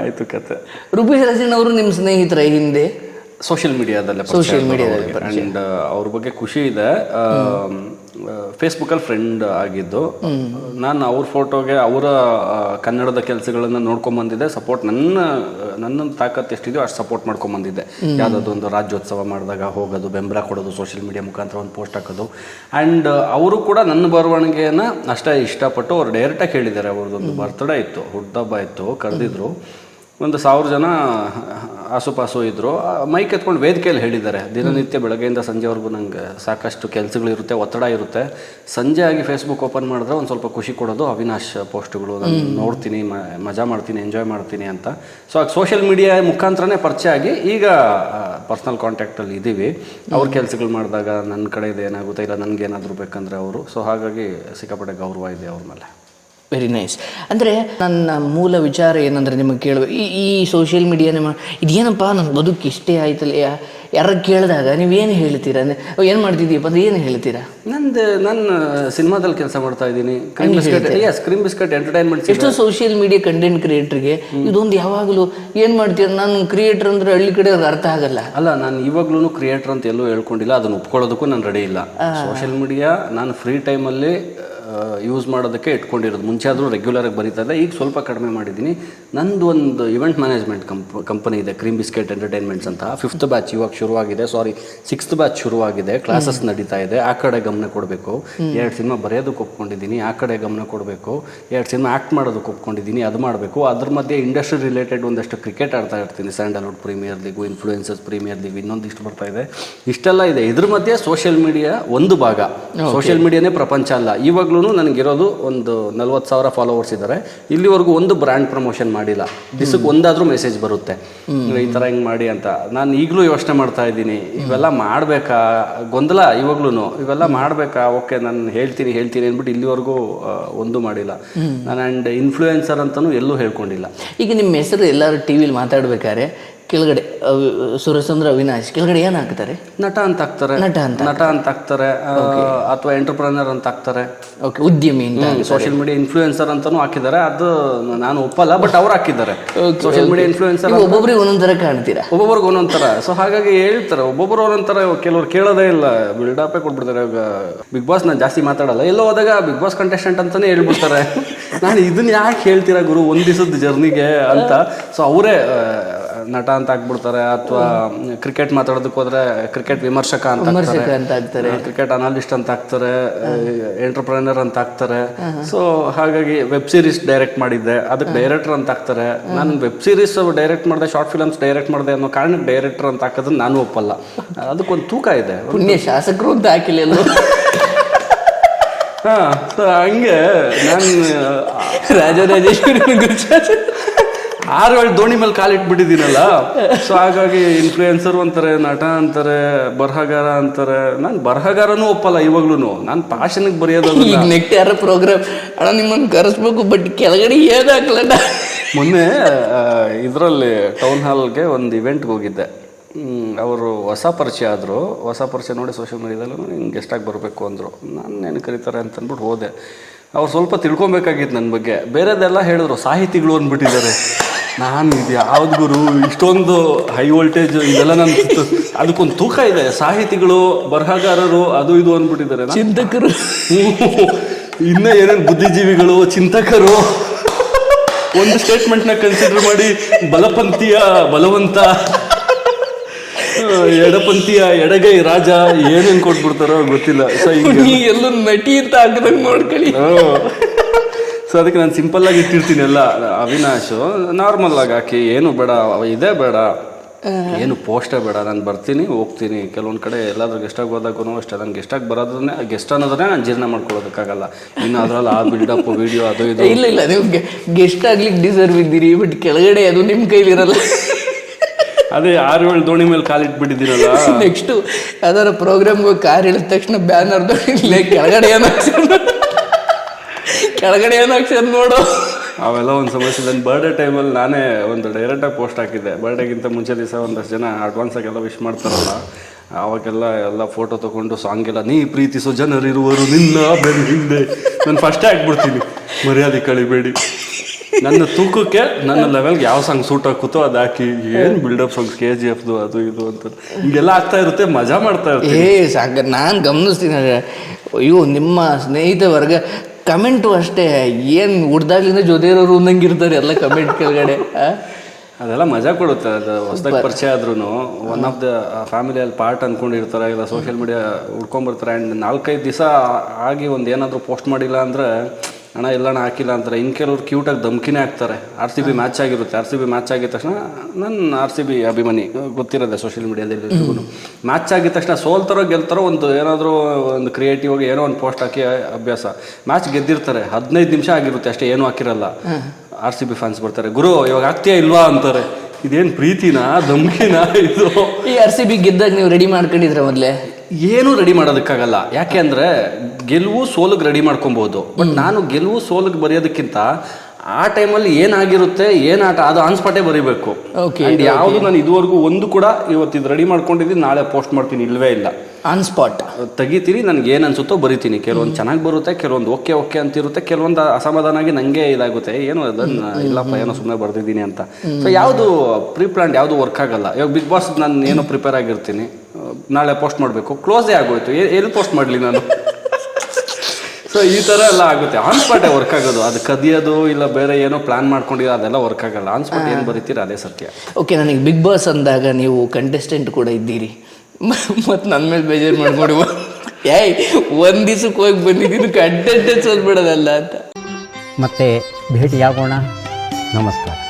ಆಯ್ತು ಕತೆ. ರೂಪೇಶ್ ರಾಜಣ್ಣ ಅವರು ನಿಮ್ಮ ಸ್ನೇಹಿತರ ಹಿಂದೆ? ಸೋಷಿಯಲ್ ಮೀಡಿಯಾದಲ್ಲೇ ಸೋಷಿಯಲ್ ಮೀಡಿಯಾದಲ್ಲಿ ಅಂಡ್ ಅವ್ರ ಬಗ್ಗೆ ಖುಷಿ ಇದೆ. ಫೇಸ್ಬುಕ್ಕಲ್ಲಿ ಫ್ರೆಂಡ್ ಆಗಿದ್ದು. ನಾನು ಅವ್ರ ಫೋಟೋಗೆ ಅವರ ಕನ್ನಡದ ಕೆಲಸಗಳನ್ನ ನೋಡ್ಕೊಂಬಂದಿದ್ದೆ. ಸಪೋರ್ಟ್ ನನ್ನ ನನ್ನ ತಾಕತ್ತು ಎಷ್ಟಿದೆಯೋ ಅಷ್ಟು ಸಪೋರ್ಟ್ ಮಾಡ್ಕೊಂಬಂದಿದ್ದೆ. ಯಾವುದಾದ್ರು ಒಂದು ರಾಜ್ಯೋತ್ಸವ ಮಾಡಿದಾಗ ಹೋಗೋದು ಬೆಂಬಲ ಕೊಡೋದು ಸೋಷಿಯಲ್ ಮೀಡಿಯಾ ಮುಖಾಂತರ ಒಂದು ಪೋಸ್ಟ್ ಹಾಕೋದು. ಆ್ಯಂಡ್ ಅವರು ಕೂಡ ನನ್ನ ಬರವಣಿಗೆಯನ್ನು ಅಷ್ಟೇ ಇಷ್ಟಪಟ್ಟು ಅವ್ರು ಡೈರೆಕ್ಟಾಗಿ ಹೇಳಿದ್ದಾರೆ. ಅವ್ರದ್ದೊಂದು ಬರ್ತ್ಡೇ ಇತ್ತು ಹುಟ್ಟುಹಬ್ಬ ಇತ್ತು ಕರೆದಿದ್ರು. ಒಂದು ಸಾವಿರ ಜನ ಆಸುಪಾಸು ಇದ್ದರು ಮೈಕ್ ಎತ್ಕೊಂಡು ವೇದಿಕೆಯಲ್ಲಿ ಹೇಳಿದ್ದಾರೆ. ದಿನನಿತ್ಯ ಬೆಳಗ್ಗೆಯಿಂದ ಸಂಜೆವರೆಗೂ ನಂಗೆ ಸಾಕಷ್ಟು ಕೆಲಸಗಳಿರುತ್ತೆ ಒತ್ತಡ ಇರುತ್ತೆ. ಸಂಜೆ ಆಗಿ ಫೇಸ್ಬುಕ್ ಓಪನ್ ಮಾಡಿದ್ರೆ ಒಂದು ಸ್ವಲ್ಪ ಖುಷಿ ಕೊಡೋದು ಅವಿನಾಶ್ ಪೋಸ್ಟ್ಗಳು. ನಾನು ನೋಡ್ತೀನಿ ಮಜಾ ಮಾಡ್ತೀನಿ ಎಂಜಾಯ್ ಮಾಡ್ತೀನಿ ಅಂತ. ಸೊ ಆಗ ಸೋಷಿಯಲ್ ಮೀಡಿಯಾ ಮುಖಾಂತರನೇ ಪರಿಚಯ ಆಗಿ ಈಗ ಪರ್ಸ್ನಲ್ ಕಾಂಟ್ಯಾಕ್ಟಲ್ಲಿ ಇದ್ದೀವಿ ಅವ್ರ ಕೆಲಸಗಳು ಮಾಡಿದಾಗ ನನ್ನ ಕಡೆ ಏನಾಗುತ್ತೆ ಇಲ್ಲ ನನಗೇನಾದರೂ ಬೇಕಂದ್ರೆ ಅವರು. ಸೊ ಹಾಗಾಗಿ ಸಿಕ್ಕಾಪಟ್ಟೆ ಗೌರವ ಇದೆ ಅವ್ರ ಮೇಲೆ. ವೆರಿ ನೈಸ್ ಅಂದರೆ ನನ್ನ ಮೂಲ ವಿಚಾರ ಏನಂದರೆ ನಿಮಗೆ ಕೇಳಬೇಕು ಈ ಈ ಸೋಷಿಯಲ್ ಮೀಡಿಯಾ ನಿಮ್ಮ ಇದೇನಪ್ಪ ನನ್ನ ಬದುಕು ಇಷ್ಟೇ ಆಯ್ತಲ್ಲ ಯಾ- ಯಾರ ಕೇಳಿದಾಗ ನೀವೇನು ಹೇಳ್ತೀರಾ? ಅಂದರೆ ಏನು ಮಾಡ್ತಿದ್ದೀಯಪ್ಪ ಅಂದ್ರೆ ಏನು ಹೇಳ್ತೀರಾ? ನಂದು ನನ್ನ ಸಿನಿಮಾದಲ್ಲಿ ಕೆಲಸ ಮಾಡ್ತಾ ಇದ್ದೀನಿ. Cream biscuit S cream biscuit entertainment ಎಷ್ಟು ಸೋಷಿಯಲ್ ಮೀಡಿಯಾ ಕಂಟೆಂಟ್ ಕ್ರಿಯೇಟ್ರಿಗೆ ಇದೊಂದು ಯಾವಾಗಲೂ ಏನು ಮಾಡ್ತೀರ ನಾನು ಕ್ರಿಯೇಟರ್ ಅಂದರೆ ಹಳ್ಳಿ ಕಡೆ ಅದು ಅರ್ಥ ಆಗಲ್ಲ. ಅಲ್ಲ ನಾನು ಇವಾಗ್ಲೂ ಕ್ರಿಯೇಟರ್ ಅಂತ ಎಲ್ಲೂ ಹೇಳ್ಕೊಂಡಿಲ್ಲ. ಅದನ್ನು ಒಪ್ಕೊಳ್ಳೋದಕ್ಕೂ ನಾನು ರೆಡಿ ಇಲ್ಲ. ಸೋಷಿಯಲ್ ಮೀಡಿಯಾ ನಾನು ಫ್ರೀ ಟೈಮಲ್ಲಿ ಯೂಸ್ ಮಾಡೋದಕ್ಕೆ ಇಟ್ಕೊಂಡಿರೋದು. ಮುಂಚೆ ಆದರೂ ರೆಗ್ಯುಲರಾಗಿ ಬರೀತಾ ಇದ್ದೆ. ಈಗ ಸ್ವಲ್ಪ ಕಡಿಮೆ ಮಾಡಿದ್ದೀನಿ. ನಂದು ಒಂದು ಇವೆಂಟ್ ಮ್ಯಾನೇಜ್ಮೆಂಟ್ ಕಂಪ್ ಕಂಪನಿ ಇದೆ ಕ್ರೀಮ್ ಬಿಸ್ಕೆಟ್ ಎಂಟರ್ಟೈನ್ಮೆಂಟ್ಸ್ ಅಂತ. ಫಿಫ್ತ್ ಬ್ಯಾಚ್ ಇವಾಗ ಶುರುವಾಗಿದೆ. ಸಾರಿ ಸಿಕ್ಸ್ತ್ ಬ್ಯಾಚ್ ಶುರುವಾಗಿದೆ. ಕ್ಲಾಸಸ್ ನಡೀತಾ ಇದೆ. ಆ ಕಡೆ ಗಮನ ಕೊಡಬೇಕು. ಎರಡು ಸಿನಿಮಾ ಬರೆಯೋದಕ್ಕೆ ಒಪ್ಕೊಂಡಿದ್ದೀನಿ. ಆ ಕಡೆ ಗಮನ ಕೊಡಬೇಕು. ಎರಡು ಸಿನಿಮಾ ಆ್ಯಕ್ಟ್ ಮಾಡೋದಕ್ಕೆ ಒಪ್ಕೊಂಡಿದ್ದೀನಿ. ಅದು ಮಾಡಬೇಕು. ಅದ್ರ ಮಧ್ಯೆ ಇಂಡಸ್ಟ್ರಿ ರಿಲೇಟೆಡ್ ಒಂದಷ್ಟು ಕ್ರಿಕೆಟ್ ಆಡ್ತಾ ಇರ್ತೀನಿ. Sandalwood premier league influences premier league ಇನ್ನೊಂದಿಷ್ಟು ಬರ್ತಾ ಇದೆ. ಇಷ್ಟೆಲ್ಲ ಇದೆ. ಇದ್ರ ಮಧ್ಯೆ ಸೋಷಿಯಲ್ ಮೀಡಿಯಾ ಒಂದು ಭಾಗ. ಸೋಷಿಯಲ್ ಮೀಡಿಯಾನೇ ಪ್ರಪಂಚ ಅಲ್ಲ. ಇವಾಗ್ಲೂ ನನಗಿರೋದು ಒಂದು ನಲ್ವತ್ತು ಸಾವಿರ ಫಾಲೋವರ್ಸ್ ಇದ್ದಾರೆ. ಇಲ್ಲಿವರೆಗೂ ಒಂದು ಬ್ರ್ಯಾಂಡ್ ಪ್ರಮೋಷನ್ ಮಾಡಿಲ್ಲ. ದಿಸಕ್ಕೆ ಒಂದಾದರೂ ಮೆಸೇಜ್ ಬರುತ್ತೆ. ಈ ಥರ ಹಿಂಗೆ ಮಾಡಿ ಅಂತ. ನಾನು ಈಗಲೂ ಯೋಚನೆ ಮಾಡ್ತಾ ಇದ್ದೀನಿ. ಇವೆಲ್ಲ ಮಾಡಬೇಕಾ? ಗೊಂದಲ ಇವಾಗ್ಲೂ ಇವೆಲ್ಲ ಮಾಡಬೇಕಾ? ಓಕೆ ನಾನು ಹೇಳ್ತೀನಿ ಹೇಳ್ತೀನಿ ಅಂದ್ಬಿಟ್ಟು ಇಲ್ಲಿವರೆಗೂ ಒಂದು ಮಾಡಿಲ್ಲ. ನಾನು ಆ್ಯಂಡ್ ಇನ್ಫ್ಲೂಯೆನ್ಸರ್ ಅಂತಲೂ ಎಲ್ಲೂ ಹೇಳ್ಕೊಂಡಿಲ್ಲ. ಈಗ ನಿಮ್ಮ ಹೆಸರು ಎಲ್ಲರೂ ಟಿ ವಿಲಿ ಮಾತಾಡ್ಬೇಕಾದ್ರೆ ಕೆಳಗಡೆ ಸುರೇಶ್ ಸುರಸಂದ್ರ ಅವಿನಾಶ್. ಕೆಳಗಡೆ ಏನು ಹಾಕ್ತಾರೆ ನಟ ಅಂತ ಹಾಕ್ತಾರೆ ನಟ ಅಂತ ನಟ ಅಂತ ಹಾಕ್ತಾರೆ ಅಥವಾ ಎಂಟರ್ಪ್ರನರ್ ಅಂತ ಹಾಕ್ತಾರೆ ಓಕೆ ಉದ್ಯಮಿ ಅಂತ ಸೋಷಿಯಲ್ ಮೀಡಿಯಾ ಇನ್ಫ್ಲೂಯೆನ್ಸರ್ ಅಂತಾನೂ ಹಾಕಿದ್ದಾರೆ. ಅದು ನಾನು ಒಪ್ಪಲ್ಲ ಬಟ್ ಅವ್ರು ಹಾಕಿದ್ದಾರೆ. ಸೋಷಿಯಲ್ ಮೀಡಿಯಾ ಇನ್ಫ್ಲೂಯೆನ್ಸರ್ ಒಬ್ಬೊಬ್ರಿಗೆ ಒಂದೊಂದು ತರ ಕಾಣ್ತೀರಾ? ಒಬ್ಬೊಬ್ರಿಗೆ ಒಂದೊಂದ್ ತರ. ಸೊ ಹಾಗಾಗಿ ಹೇಳ್ತಾರೆ ಒಬ್ಬೊಬ್ರು ಒಂದೊಂದ್ ತರ ಕೆಲವ್ರು ಕೇಳೋದೇ ಇಲ್ಲ. ಬಿಲ್ಡಪ್ಪೇ ಕೊಟ್ಬಿಡ್ತಾರೆ. ಇವಾಗ ಬಿಗ್ ಬಾಸ್ ನಾನು ಜಾಸ್ತಿ ಮಾತಾಡಲ್ಲ. ಎಲ್ಲೋ ಹೋದಾಗ ಬಿಗ್ ಬಾಸ್ ಕಂಟೆಸ್ಟೆಂಟ್ ಅಂತಾನೆ ಹೇಳ್ಬಿಡ್ತಾರೆ. [laughs] ನಾನು ಇದನ್ನ ಯಾಕೆ ಹೇಳ್ತೀರಾ ಗುರು ಒಂದ್ ದಿವಸದ ಜರ್ನಿಗೆ ಅಂತ. ಸೊ ಅವರೇ ನಟ ಅಂತ ಆಗ್ಬಿಡ್ತಾರೆ ಅಥವಾ ಕ್ರಿಕೆಟ್ ಮಾತಾಡೋದಕ್ಕೆ ಹೋದ್ರೆ ಕ್ರಿಕೆಟ್ ವಿಮರ್ಶಕ ಅಂತ ವಿಮರ್ಶಕ ಅಂತ ಆಗ್ತಾರೆ. ಕ್ರಿಕೆಟ್ ಅನಾಲಿಸ್ಟ್ ಅಂತ ಆಗ್ತಾರೆ ಎಂಟರ್ಪ್ರೈನರ್ ಅಂತ ಆಗ್ತಾರೆ. ಸೊ ಹಾಗಾಗಿ ವೆಬ್ ಸೀರೀಸ್ ಡೈರೆಕ್ಟ್ ಮಾಡಿದ್ದೆ. ಅದಕ್ಕೆ ಡೈರೆಕ್ಟರ್ ಅಂತ ಆಗ್ತಾರೆ. ನಾನು ವೆಬ್ ಸೀರೀಸ್ ಡೈರೆಕ್ಟ್ ಮಾಡಿದೆ ಶಾರ್ಟ್ ಫಿಲಮ್ಸ್ ಡೈರೆಕ್ಟ್ ಮಾಡಿದೆ ಅನ್ನೋ ಕಾರಣಕ್ಕೆ ಡೈರೆಕ್ಟರ್ ಅಂತ ಹಾಕೋದನ್ನ ನಾನು ಒಪ್ಪಲ್ಲ. ಅದಕ್ಕೊಂದು ತೂಕ ಇದೆ. ಪುಣ್ಯ ಶಾಸಕರು ಅಂತ ಹಾಕಿಲ್ಲ ಹಾ ಸೊ ಹಂಗೆ ನಾನು ರಾಜರಾಜೇಶ್ವರಿ. ಆರು ಏಳು ದೋಣಿ ಮೇಲೆ ಕಾಲಿಟ್ಬಿಟ್ಟಿದ್ದೀನಲ್ಲ ಸೊ ಹಾಗಾಗಿ ಇನ್ಫ್ಲೂಯೆನ್ಸರ್ ಅಂತಾರೆ ನಟ ಅಂತಾರೆ ಬರಹಗಾರ ಅಂತಾರೆ. ನಾನು ಬರಹಗಾರನೂ ಒಪ್ಪಲ್ಲ ಇವಾಗ್ಲೂ ನಾನು ಪ್ಯಾಷನ್ಗೆ ಬರೆಯೋದಲ್ಲ ಈಗ ನೆಕ್ಸ್ಟ್ ಯಾರ ಪ್ರೋಗ್ರಾಮ್ ಅಣ್ಣ ನಿಮ್ಮನ್ನು ಕರೆಸ್ಬೇಕು ಬಟ್ ಕೆಳಗಡೆ ಏನಾಗ್ಲಣ್ಣ ಮೊನ್ನೆ ಇದರಲ್ಲಿ ಟೌನ್ ಹಾಲ್ಗೆ ಒಂದು ಇವೆಂಟ್ಗೆ ಹೋಗಿದ್ದೆ. ಅವರು ಹೊಸ ಪರಿಚಯ ಆದರು. ಹೊಸ ಪರಿಚಯ ನೋಡಿ ಸೋಷಿಯಲ್ ಮೀಡಿಯಾದಲ್ಲೂ ಹಿಂಗೆ ಗೆಸ್ಟಾಗಿ ಬರಬೇಕು ಅಂದರು. ನಾನು ಏನು ಕರೀತಾರೆ ಅಂತ ಅಂದ್ಬಿಟ್ಟು ಹೋದೆ. ಅವ್ರು ಸ್ವಲ್ಪ ತಿಳ್ಕೊಬೇಕಾಗಿತ್ತು ನನ್ನ ಬಗ್ಗೆ. ಬೇರೆದೆಲ್ಲ ಹೇಳಿದ್ರು ಸಾಹಿತಿಗಳು ಅಂದ್ಬಿಟ್ಟಿದ್ದಾರೆ. ನಾನು ಇದು ಯಾವ್ದು ಗುರು ಇಷ್ಟೊಂದು ಹೈ ವೋಲ್ಟೇಜ್ ಇದೆಲ್ಲ ನನ್ನ ಅದಕ್ಕೊಂದು ತೂಕ ಇದೆ. ಸಾಹಿತಿಗಳು ಬರಹಗಾರರು ಅದು ಇದು ಅಂದ್ಬಿಟ್ಟಿದ್ದಾರೆ. ಚಿಂತಕರು. ಇನ್ನೂ ಏನೇನು ಬುದ್ಧಿಜೀವಿಗಳು ಚಿಂತಕರು. ಒಂದು ಸ್ಟೇಟ್ಮೆಂಟ್ನ ಕನ್ಸಿಡರ್ ಮಾಡಿ ಬಲಪಂಥೀಯ ಬಲವಂತ ಎಡಪಂಥೀಯ ಎಡಗೈ ರಾಜ ಏನೇನು ಕೊಟ್ಬಿಡ್ತಾರೋ ಗೊತ್ತಿಲ್ಲ. ಸೊ ಎಲ್ಲೋ ನಟಿ ಅಂತ ಆಗದಂಗೆ ನೋಡ್ಕೊಳ್ಳಿ ಸೊ ಅದಕ್ಕೆ ನಾನು ಸಿಂಪಲ್ಲಾಗಿ ಇಟ್ಟಿರ್ತೀನಿ ಎಲ್ಲ. ಅವಿನಾಶು ನಾರ್ಮಲ್ ಆಗಿ ಹಾಕಿ ಏನು ಬೇಡ ಇದೇ ಬೇಡ. ಏನು ಪೋಸ್ಟೇ ಬೇಡ ನಾನು ಬರ್ತೀನಿ ಹೋಗ್ತೀನಿ. ಕೆಲವೊಂದು ಕಡೆ ಎಲ್ಲಾದ್ರೂ ಗೆಸ್ಟಾಗಿ ಹೋದಾಗೂ ಅಷ್ಟೇ. ನಾನು ಗೆಸ್ಟಾಗಿ ಬರೋದನ್ನೇ ಗೆಸ್ಟ್ ಅನ್ನೋದನ್ನೇ ನಾನು ಜೀರ್ಣ ಮಾಡ್ಕೊಳ್ಳೋದಕ್ಕಾಗಲ್ಲ. ಇನ್ನು ಅದರಲ್ಲಿ ಆ ಬಿಲ್ಡಪ್ ವಿಡಿಯೋ ಅದು ಇದು. ಇಲ್ಲ ಇಲ್ಲ ನೀವು ಗೆಸ್ಟ್ ಆಗ್ಲಿಕ್ಕೆ ಡಿಸರ್ವ್ ಇದ್ದೀರಿ ಬಟ್ ಕೆಳಗಡೆ ಅದು ನಿಮ್ಮ ಕೈಲಿರಲ್ಲ. ಅದೇ ಆರು ಏಳು ದೋಣಿ ಮೇಲೆ ಕಾಲಿಟ್ಬಿಟ್ಟಿದ್ದೀರಲ್ಲ ನೆಕ್ಸ್ಟು ಯಾವ್ದಾರ ಪ್ರೋಗ್ರಾಮ್ಗೆ ಕಾರ್ ಇಳಿದ ತಕ್ಷಣ ಬ್ಯಾನರ್ ದೋಣಿ ಕೆಳಗಡೆ ಏನು? ಕೆಳಗಡೆ ಏನಾಗ್ತದೆ ನೋಡು. ಅವೆಲ್ಲ ಒಂದು ಸಮಸ್ಯೆ ನನ್ನ ಬರ್ಡೇ ಟೈಮಲ್ಲಿ ನಾನೇ ಒಂದು ಡೈರೆಕ್ಟಾಗಿ ಪೋಸ್ಟ್ ಹಾಕಿದ್ದೆ. ಬರ್ಡೇಗಿಂತ ಮುಂಚೆ ದಿವಸ ಒಂದಷ್ಟು ಜನ ಅಡ್ವಾನ್ಸ್ ಆಗೆಲ್ಲ ವಿಶ್ ಮಾಡ್ತಾರಲ್ಲ ಅವಾಗೆಲ್ಲ ಎಲ್ಲ ಫೋಟೋ ತೊಗೊಂಡು ಸಾಂಗ್ ಎಲ್ಲ ನೀ ಪ್ರೀತಿಸೋ ಜನರಿರುವರು ನಿನ್ನ ಬೆನ್ನ ಹಿಂದೆ. ನಾನು ಫಸ್ಟೇ ಹಾಕ್ಬಿಡ್ತೀನಿ ಮರ್ಯಾದೆ ಕಳಿಬೇಡಿ. ನನ್ನ ತೂಕಕ್ಕೆ ನನ್ನ ಲೆವೆಲ್ಗೆ ಯಾವ ಸಾಂಗ್ ಸೂಟ್ ಹಾಕುತ್ತೋ ಅದು ಹಾಕಿ ಏನು ಬಿಲ್ಡಪ್ ಸಾಂಗ್ಸ್ ಕೆ ಜಿ ಎಫ್ದು ಅದು ಇದು ಅಂತ. ಹಿಂಗೆಲ್ಲ ಆಗ್ತಾ ಇರುತ್ತೆ ಮಜಾ ಮಾಡ್ತಾ ಇರ್ತೀನಿ. ಏ ಸಾಕ ನಾನು ಗಮನಿಸ್ತೀನಿ. ಅಯ್ಯೋ ನಿಮ್ಮ ಸ್ನೇಹಿತ ವರ್ಗ ಕಮೆಂಟು ಅಷ್ಟೇ. ಏನು ಹುಡ್ದಾಗ್ಲಿಂದ ಜೊತೆ ಇರೋರು ಅನ್ನಂಗಿರ್ತಾರೆ ಎಲ್ಲ ಕಮೆಂಟ್ ಕೆಳಗಡೆ? ಅದೆಲ್ಲ ಮಜಾ ಕೊಡುತ್ತೆ ಅದು ಹೊಸದಾಗಿ ಪರಿಚಯ ಆದ್ರೂ ಒನ್ ಆಫ್ ದ ಫ್ಯಾಮಿಲಿಯಲ್ಲಿ ಪಾರ್ಟ್ ಅಂದ್ಕೊಂಡಿರ್ತಾರೆ ಇಲ್ಲ ಸೋಷಿಯಲ್ ಮೀಡಿಯಾ ಹುಡ್ಕೊಂಬರ್ತಾರೆ ಆ್ಯಂಡ್ ನಾಲ್ಕೈದು ದಿವಸ ಆಗಿ ಒಂದು ಏನಾದರೂ ಪೋಸ್ಟ್ ಮಾಡಿಲ್ಲ ಅಂದರೆ ಅಣ್ಣ ಎಲ್ಲಣ್ಣ ಹಾಕಿಲ್ಲ ಅಂತಾರೆ. ಇನ್ನು ಕೆಲವ್ರು ಕ್ಯೂಟಾಗಿ ಧಮ್ಕಿನೇ ಹಾಕ್ತಾರೆ. ಆರ್ ಸಿ ಬಿ ಮ್ಯಾಚ್ ಆಗಿರುತ್ತೆ. ಆರ್ ಸಿ ಬಿ ಮ್ಯಾಚ್ ಆಗಿದ ತಕ್ಷಣ ನನ್ನ ಆರ್ ಸಿ ಬಿ ಅಭಿಮಾನಿ ಗೊತ್ತಿರೋದೆ ಸೋಷಿಯಲ್ ಮೀಡಿಯಾದಲ್ಲಿ ಮ್ಯಾಚ್ ಆಗಿದ ತಕ್ಷಣ ಸೋಲ್ತಾರೋ ಗೆಲ್ತಾರೋ ಒಂದು ಏನಾದರೂ ಒಂದು ಕ್ರಿಯೇಟಿವ್ ಆಗಿ ಏನೋ ಒಂದು ಪೋಸ್ಟ್ ಹಾಕಿ ಅಭ್ಯಾಸ. ಮ್ಯಾಚ್ ಗೆದ್ದಿರ್ತಾರೆ. ಹದಿನೈದು ನಿಮಿಷ ಆಗಿರುತ್ತೆ ಅಷ್ಟೇ ಏನೂ ಹಾಕಿರಲ್ಲ. ಆರ್ ಸಿ ಬಿ ಫ್ಯಾನ್ಸ್ ಬರ್ತಾರೆ. ಗುರು ಇವಾಗ ಆಗ್ತೀಯಾ ಇಲ್ವಾ ಅಂತಾರೆ. ಇದೇನು ಪ್ರೀತಿನಾ ಧಮ್ಕಿನಾ ಇದು? ಈ ಆರ್ ಸಿ ಬಿ ಗೆದ್ದಾಗ ನೀವು ರೆಡಿ ಮಾಡ್ಕೊಂಡಿದ್ರೆ ಮೊದಲೇ? ಏನೂ ರೆಡಿ ಮಾಡೋದಕ್ಕಾಗಲ್ಲ. ಯಾಕೆ ಅಂದರೆ ಗೆಲುವು ಸೋಲಿಗೆ ರೆಡಿ ಮಾಡ್ಕೊಬೋದು. ಬಟ್ ನಾನು ಗೆಲುವು ಸೋಲಿಗೆ ಬರೆಯೋದಕ್ಕಿಂತ ಆ ಟೈಮಲ್ಲಿ ಏನಾಗಿರುತ್ತೆ ಏನು ಆಟ ಅದು ಆನ್ ಸ್ಪಾಟೇ ಬರೀಬೇಕು ಯಾವುದು ನಾನು ಇದುವರೆಗೂ ಒಂದು ಕೂಡ ಇವತ್ತು ಇದು ರೆಡಿ ಮಾಡ್ಕೊಂಡಿದ್ದೀನಿ ನಾಳೆ ಪೋಸ್ಟ್ ಮಾಡ್ತೀನಿ ಇಲ್ವೇ ಇಲ್ಲ. ಆನ್ ಸ್ಪಾಟ್ ತೆಗಿತೀನಿ ನನಗೆ ಏನು ಅನ್ಸುತ್ತೋ ಬರಿತೀನಿ. ಕೆಲವೊಂದು ಚೆನ್ನಾಗಿ ಬರುತ್ತೆ ಕೆಲವೊಂದು ಓಕೆ ಓಕೆ ಅಂತಿರುತ್ತೆ ಕೆಲವೊಂದು ಅಸಮಾಧಾನ ಆಗಿ ನನಗೆ ಇದಾಗುತ್ತೆ. ಏನು ಅದನ್ನ ಇಲ್ಲಪ್ಪ ಏನೋ ಸುಮ್ಮನೆ ಬರ್ದಿದ್ದೀನಿ ಅಂತ. ಸೊ ಯಾವುದು ಪ್ರೀ ಯಾವುದು ವರ್ಕ್ ಆಗಲ್ಲ. ಇವಾಗ ಬಿಗ್ ಬಾಸ್ ನಾನು ಏನೋ ಪ್ರಿಪೇರ್ ಆಗಿರ್ತೀನಿ. ನಾಳೆ ಪೋಸ್ಟ್ ಮಾಡಬೇಕು. ಕ್ಲೋಸೇ ಆಗೋಯ್ತು. ಏನು ಎಲ್ಲಿ ಪೋಸ್ಟ್ ಮಾಡಲಿ ನಾನು? [laughs] ಸೊ ಈ ಥರ ಎಲ್ಲ ಆಗುತ್ತೆ. ಆನ್ ಸ್ಪಾಟೇ ವರ್ಕ್ ಆಗೋದು. ಅದು ಕದಿಯೋದು ಇಲ್ಲ ಬೇರೆ ಏನೋ ಪ್ಲಾನ್ ಮಾಡ್ಕೊಂಡಿರೋ ಅದೆಲ್ಲ ವರ್ಕ್ ಆಗಲ್ಲ. ಆನ್ ಸ್ಪಾಟ್ ಏನು ಬರೀತೀರ ಅದೇ ಸತ್ಯ. ಓಕೆ ನನಗೆ ಬಿಗ್ ಬಾಸ್ ಅಂದಾಗ ನೀವು ಕಂಟೆಸ್ಟೆಂಟ್ ಕೂಡ ಇದ್ದೀರಿ. [laughs] ಮತ್ತು ನನ್ನ ಮೇಲೆ ಬೇಜಾರು ಮಾಡ್ಕೊಡಿ [laughs] ಏಯ್ ಒಂದು ದಿವ್ಸಕ್ಕೆ ಹೋಗಿ ಬಂದಿದ್ದೀನಿ ಕಂಟೆಸ್ಟೆಂಟ್ಸ್ ಸೋಲ್ಬಿಡೋದಲ್ಲ ಅಂತ. ಮತ್ತೆ ಭೇಟಿಯಾಗೋಣ. ನಮಸ್ಕಾರ.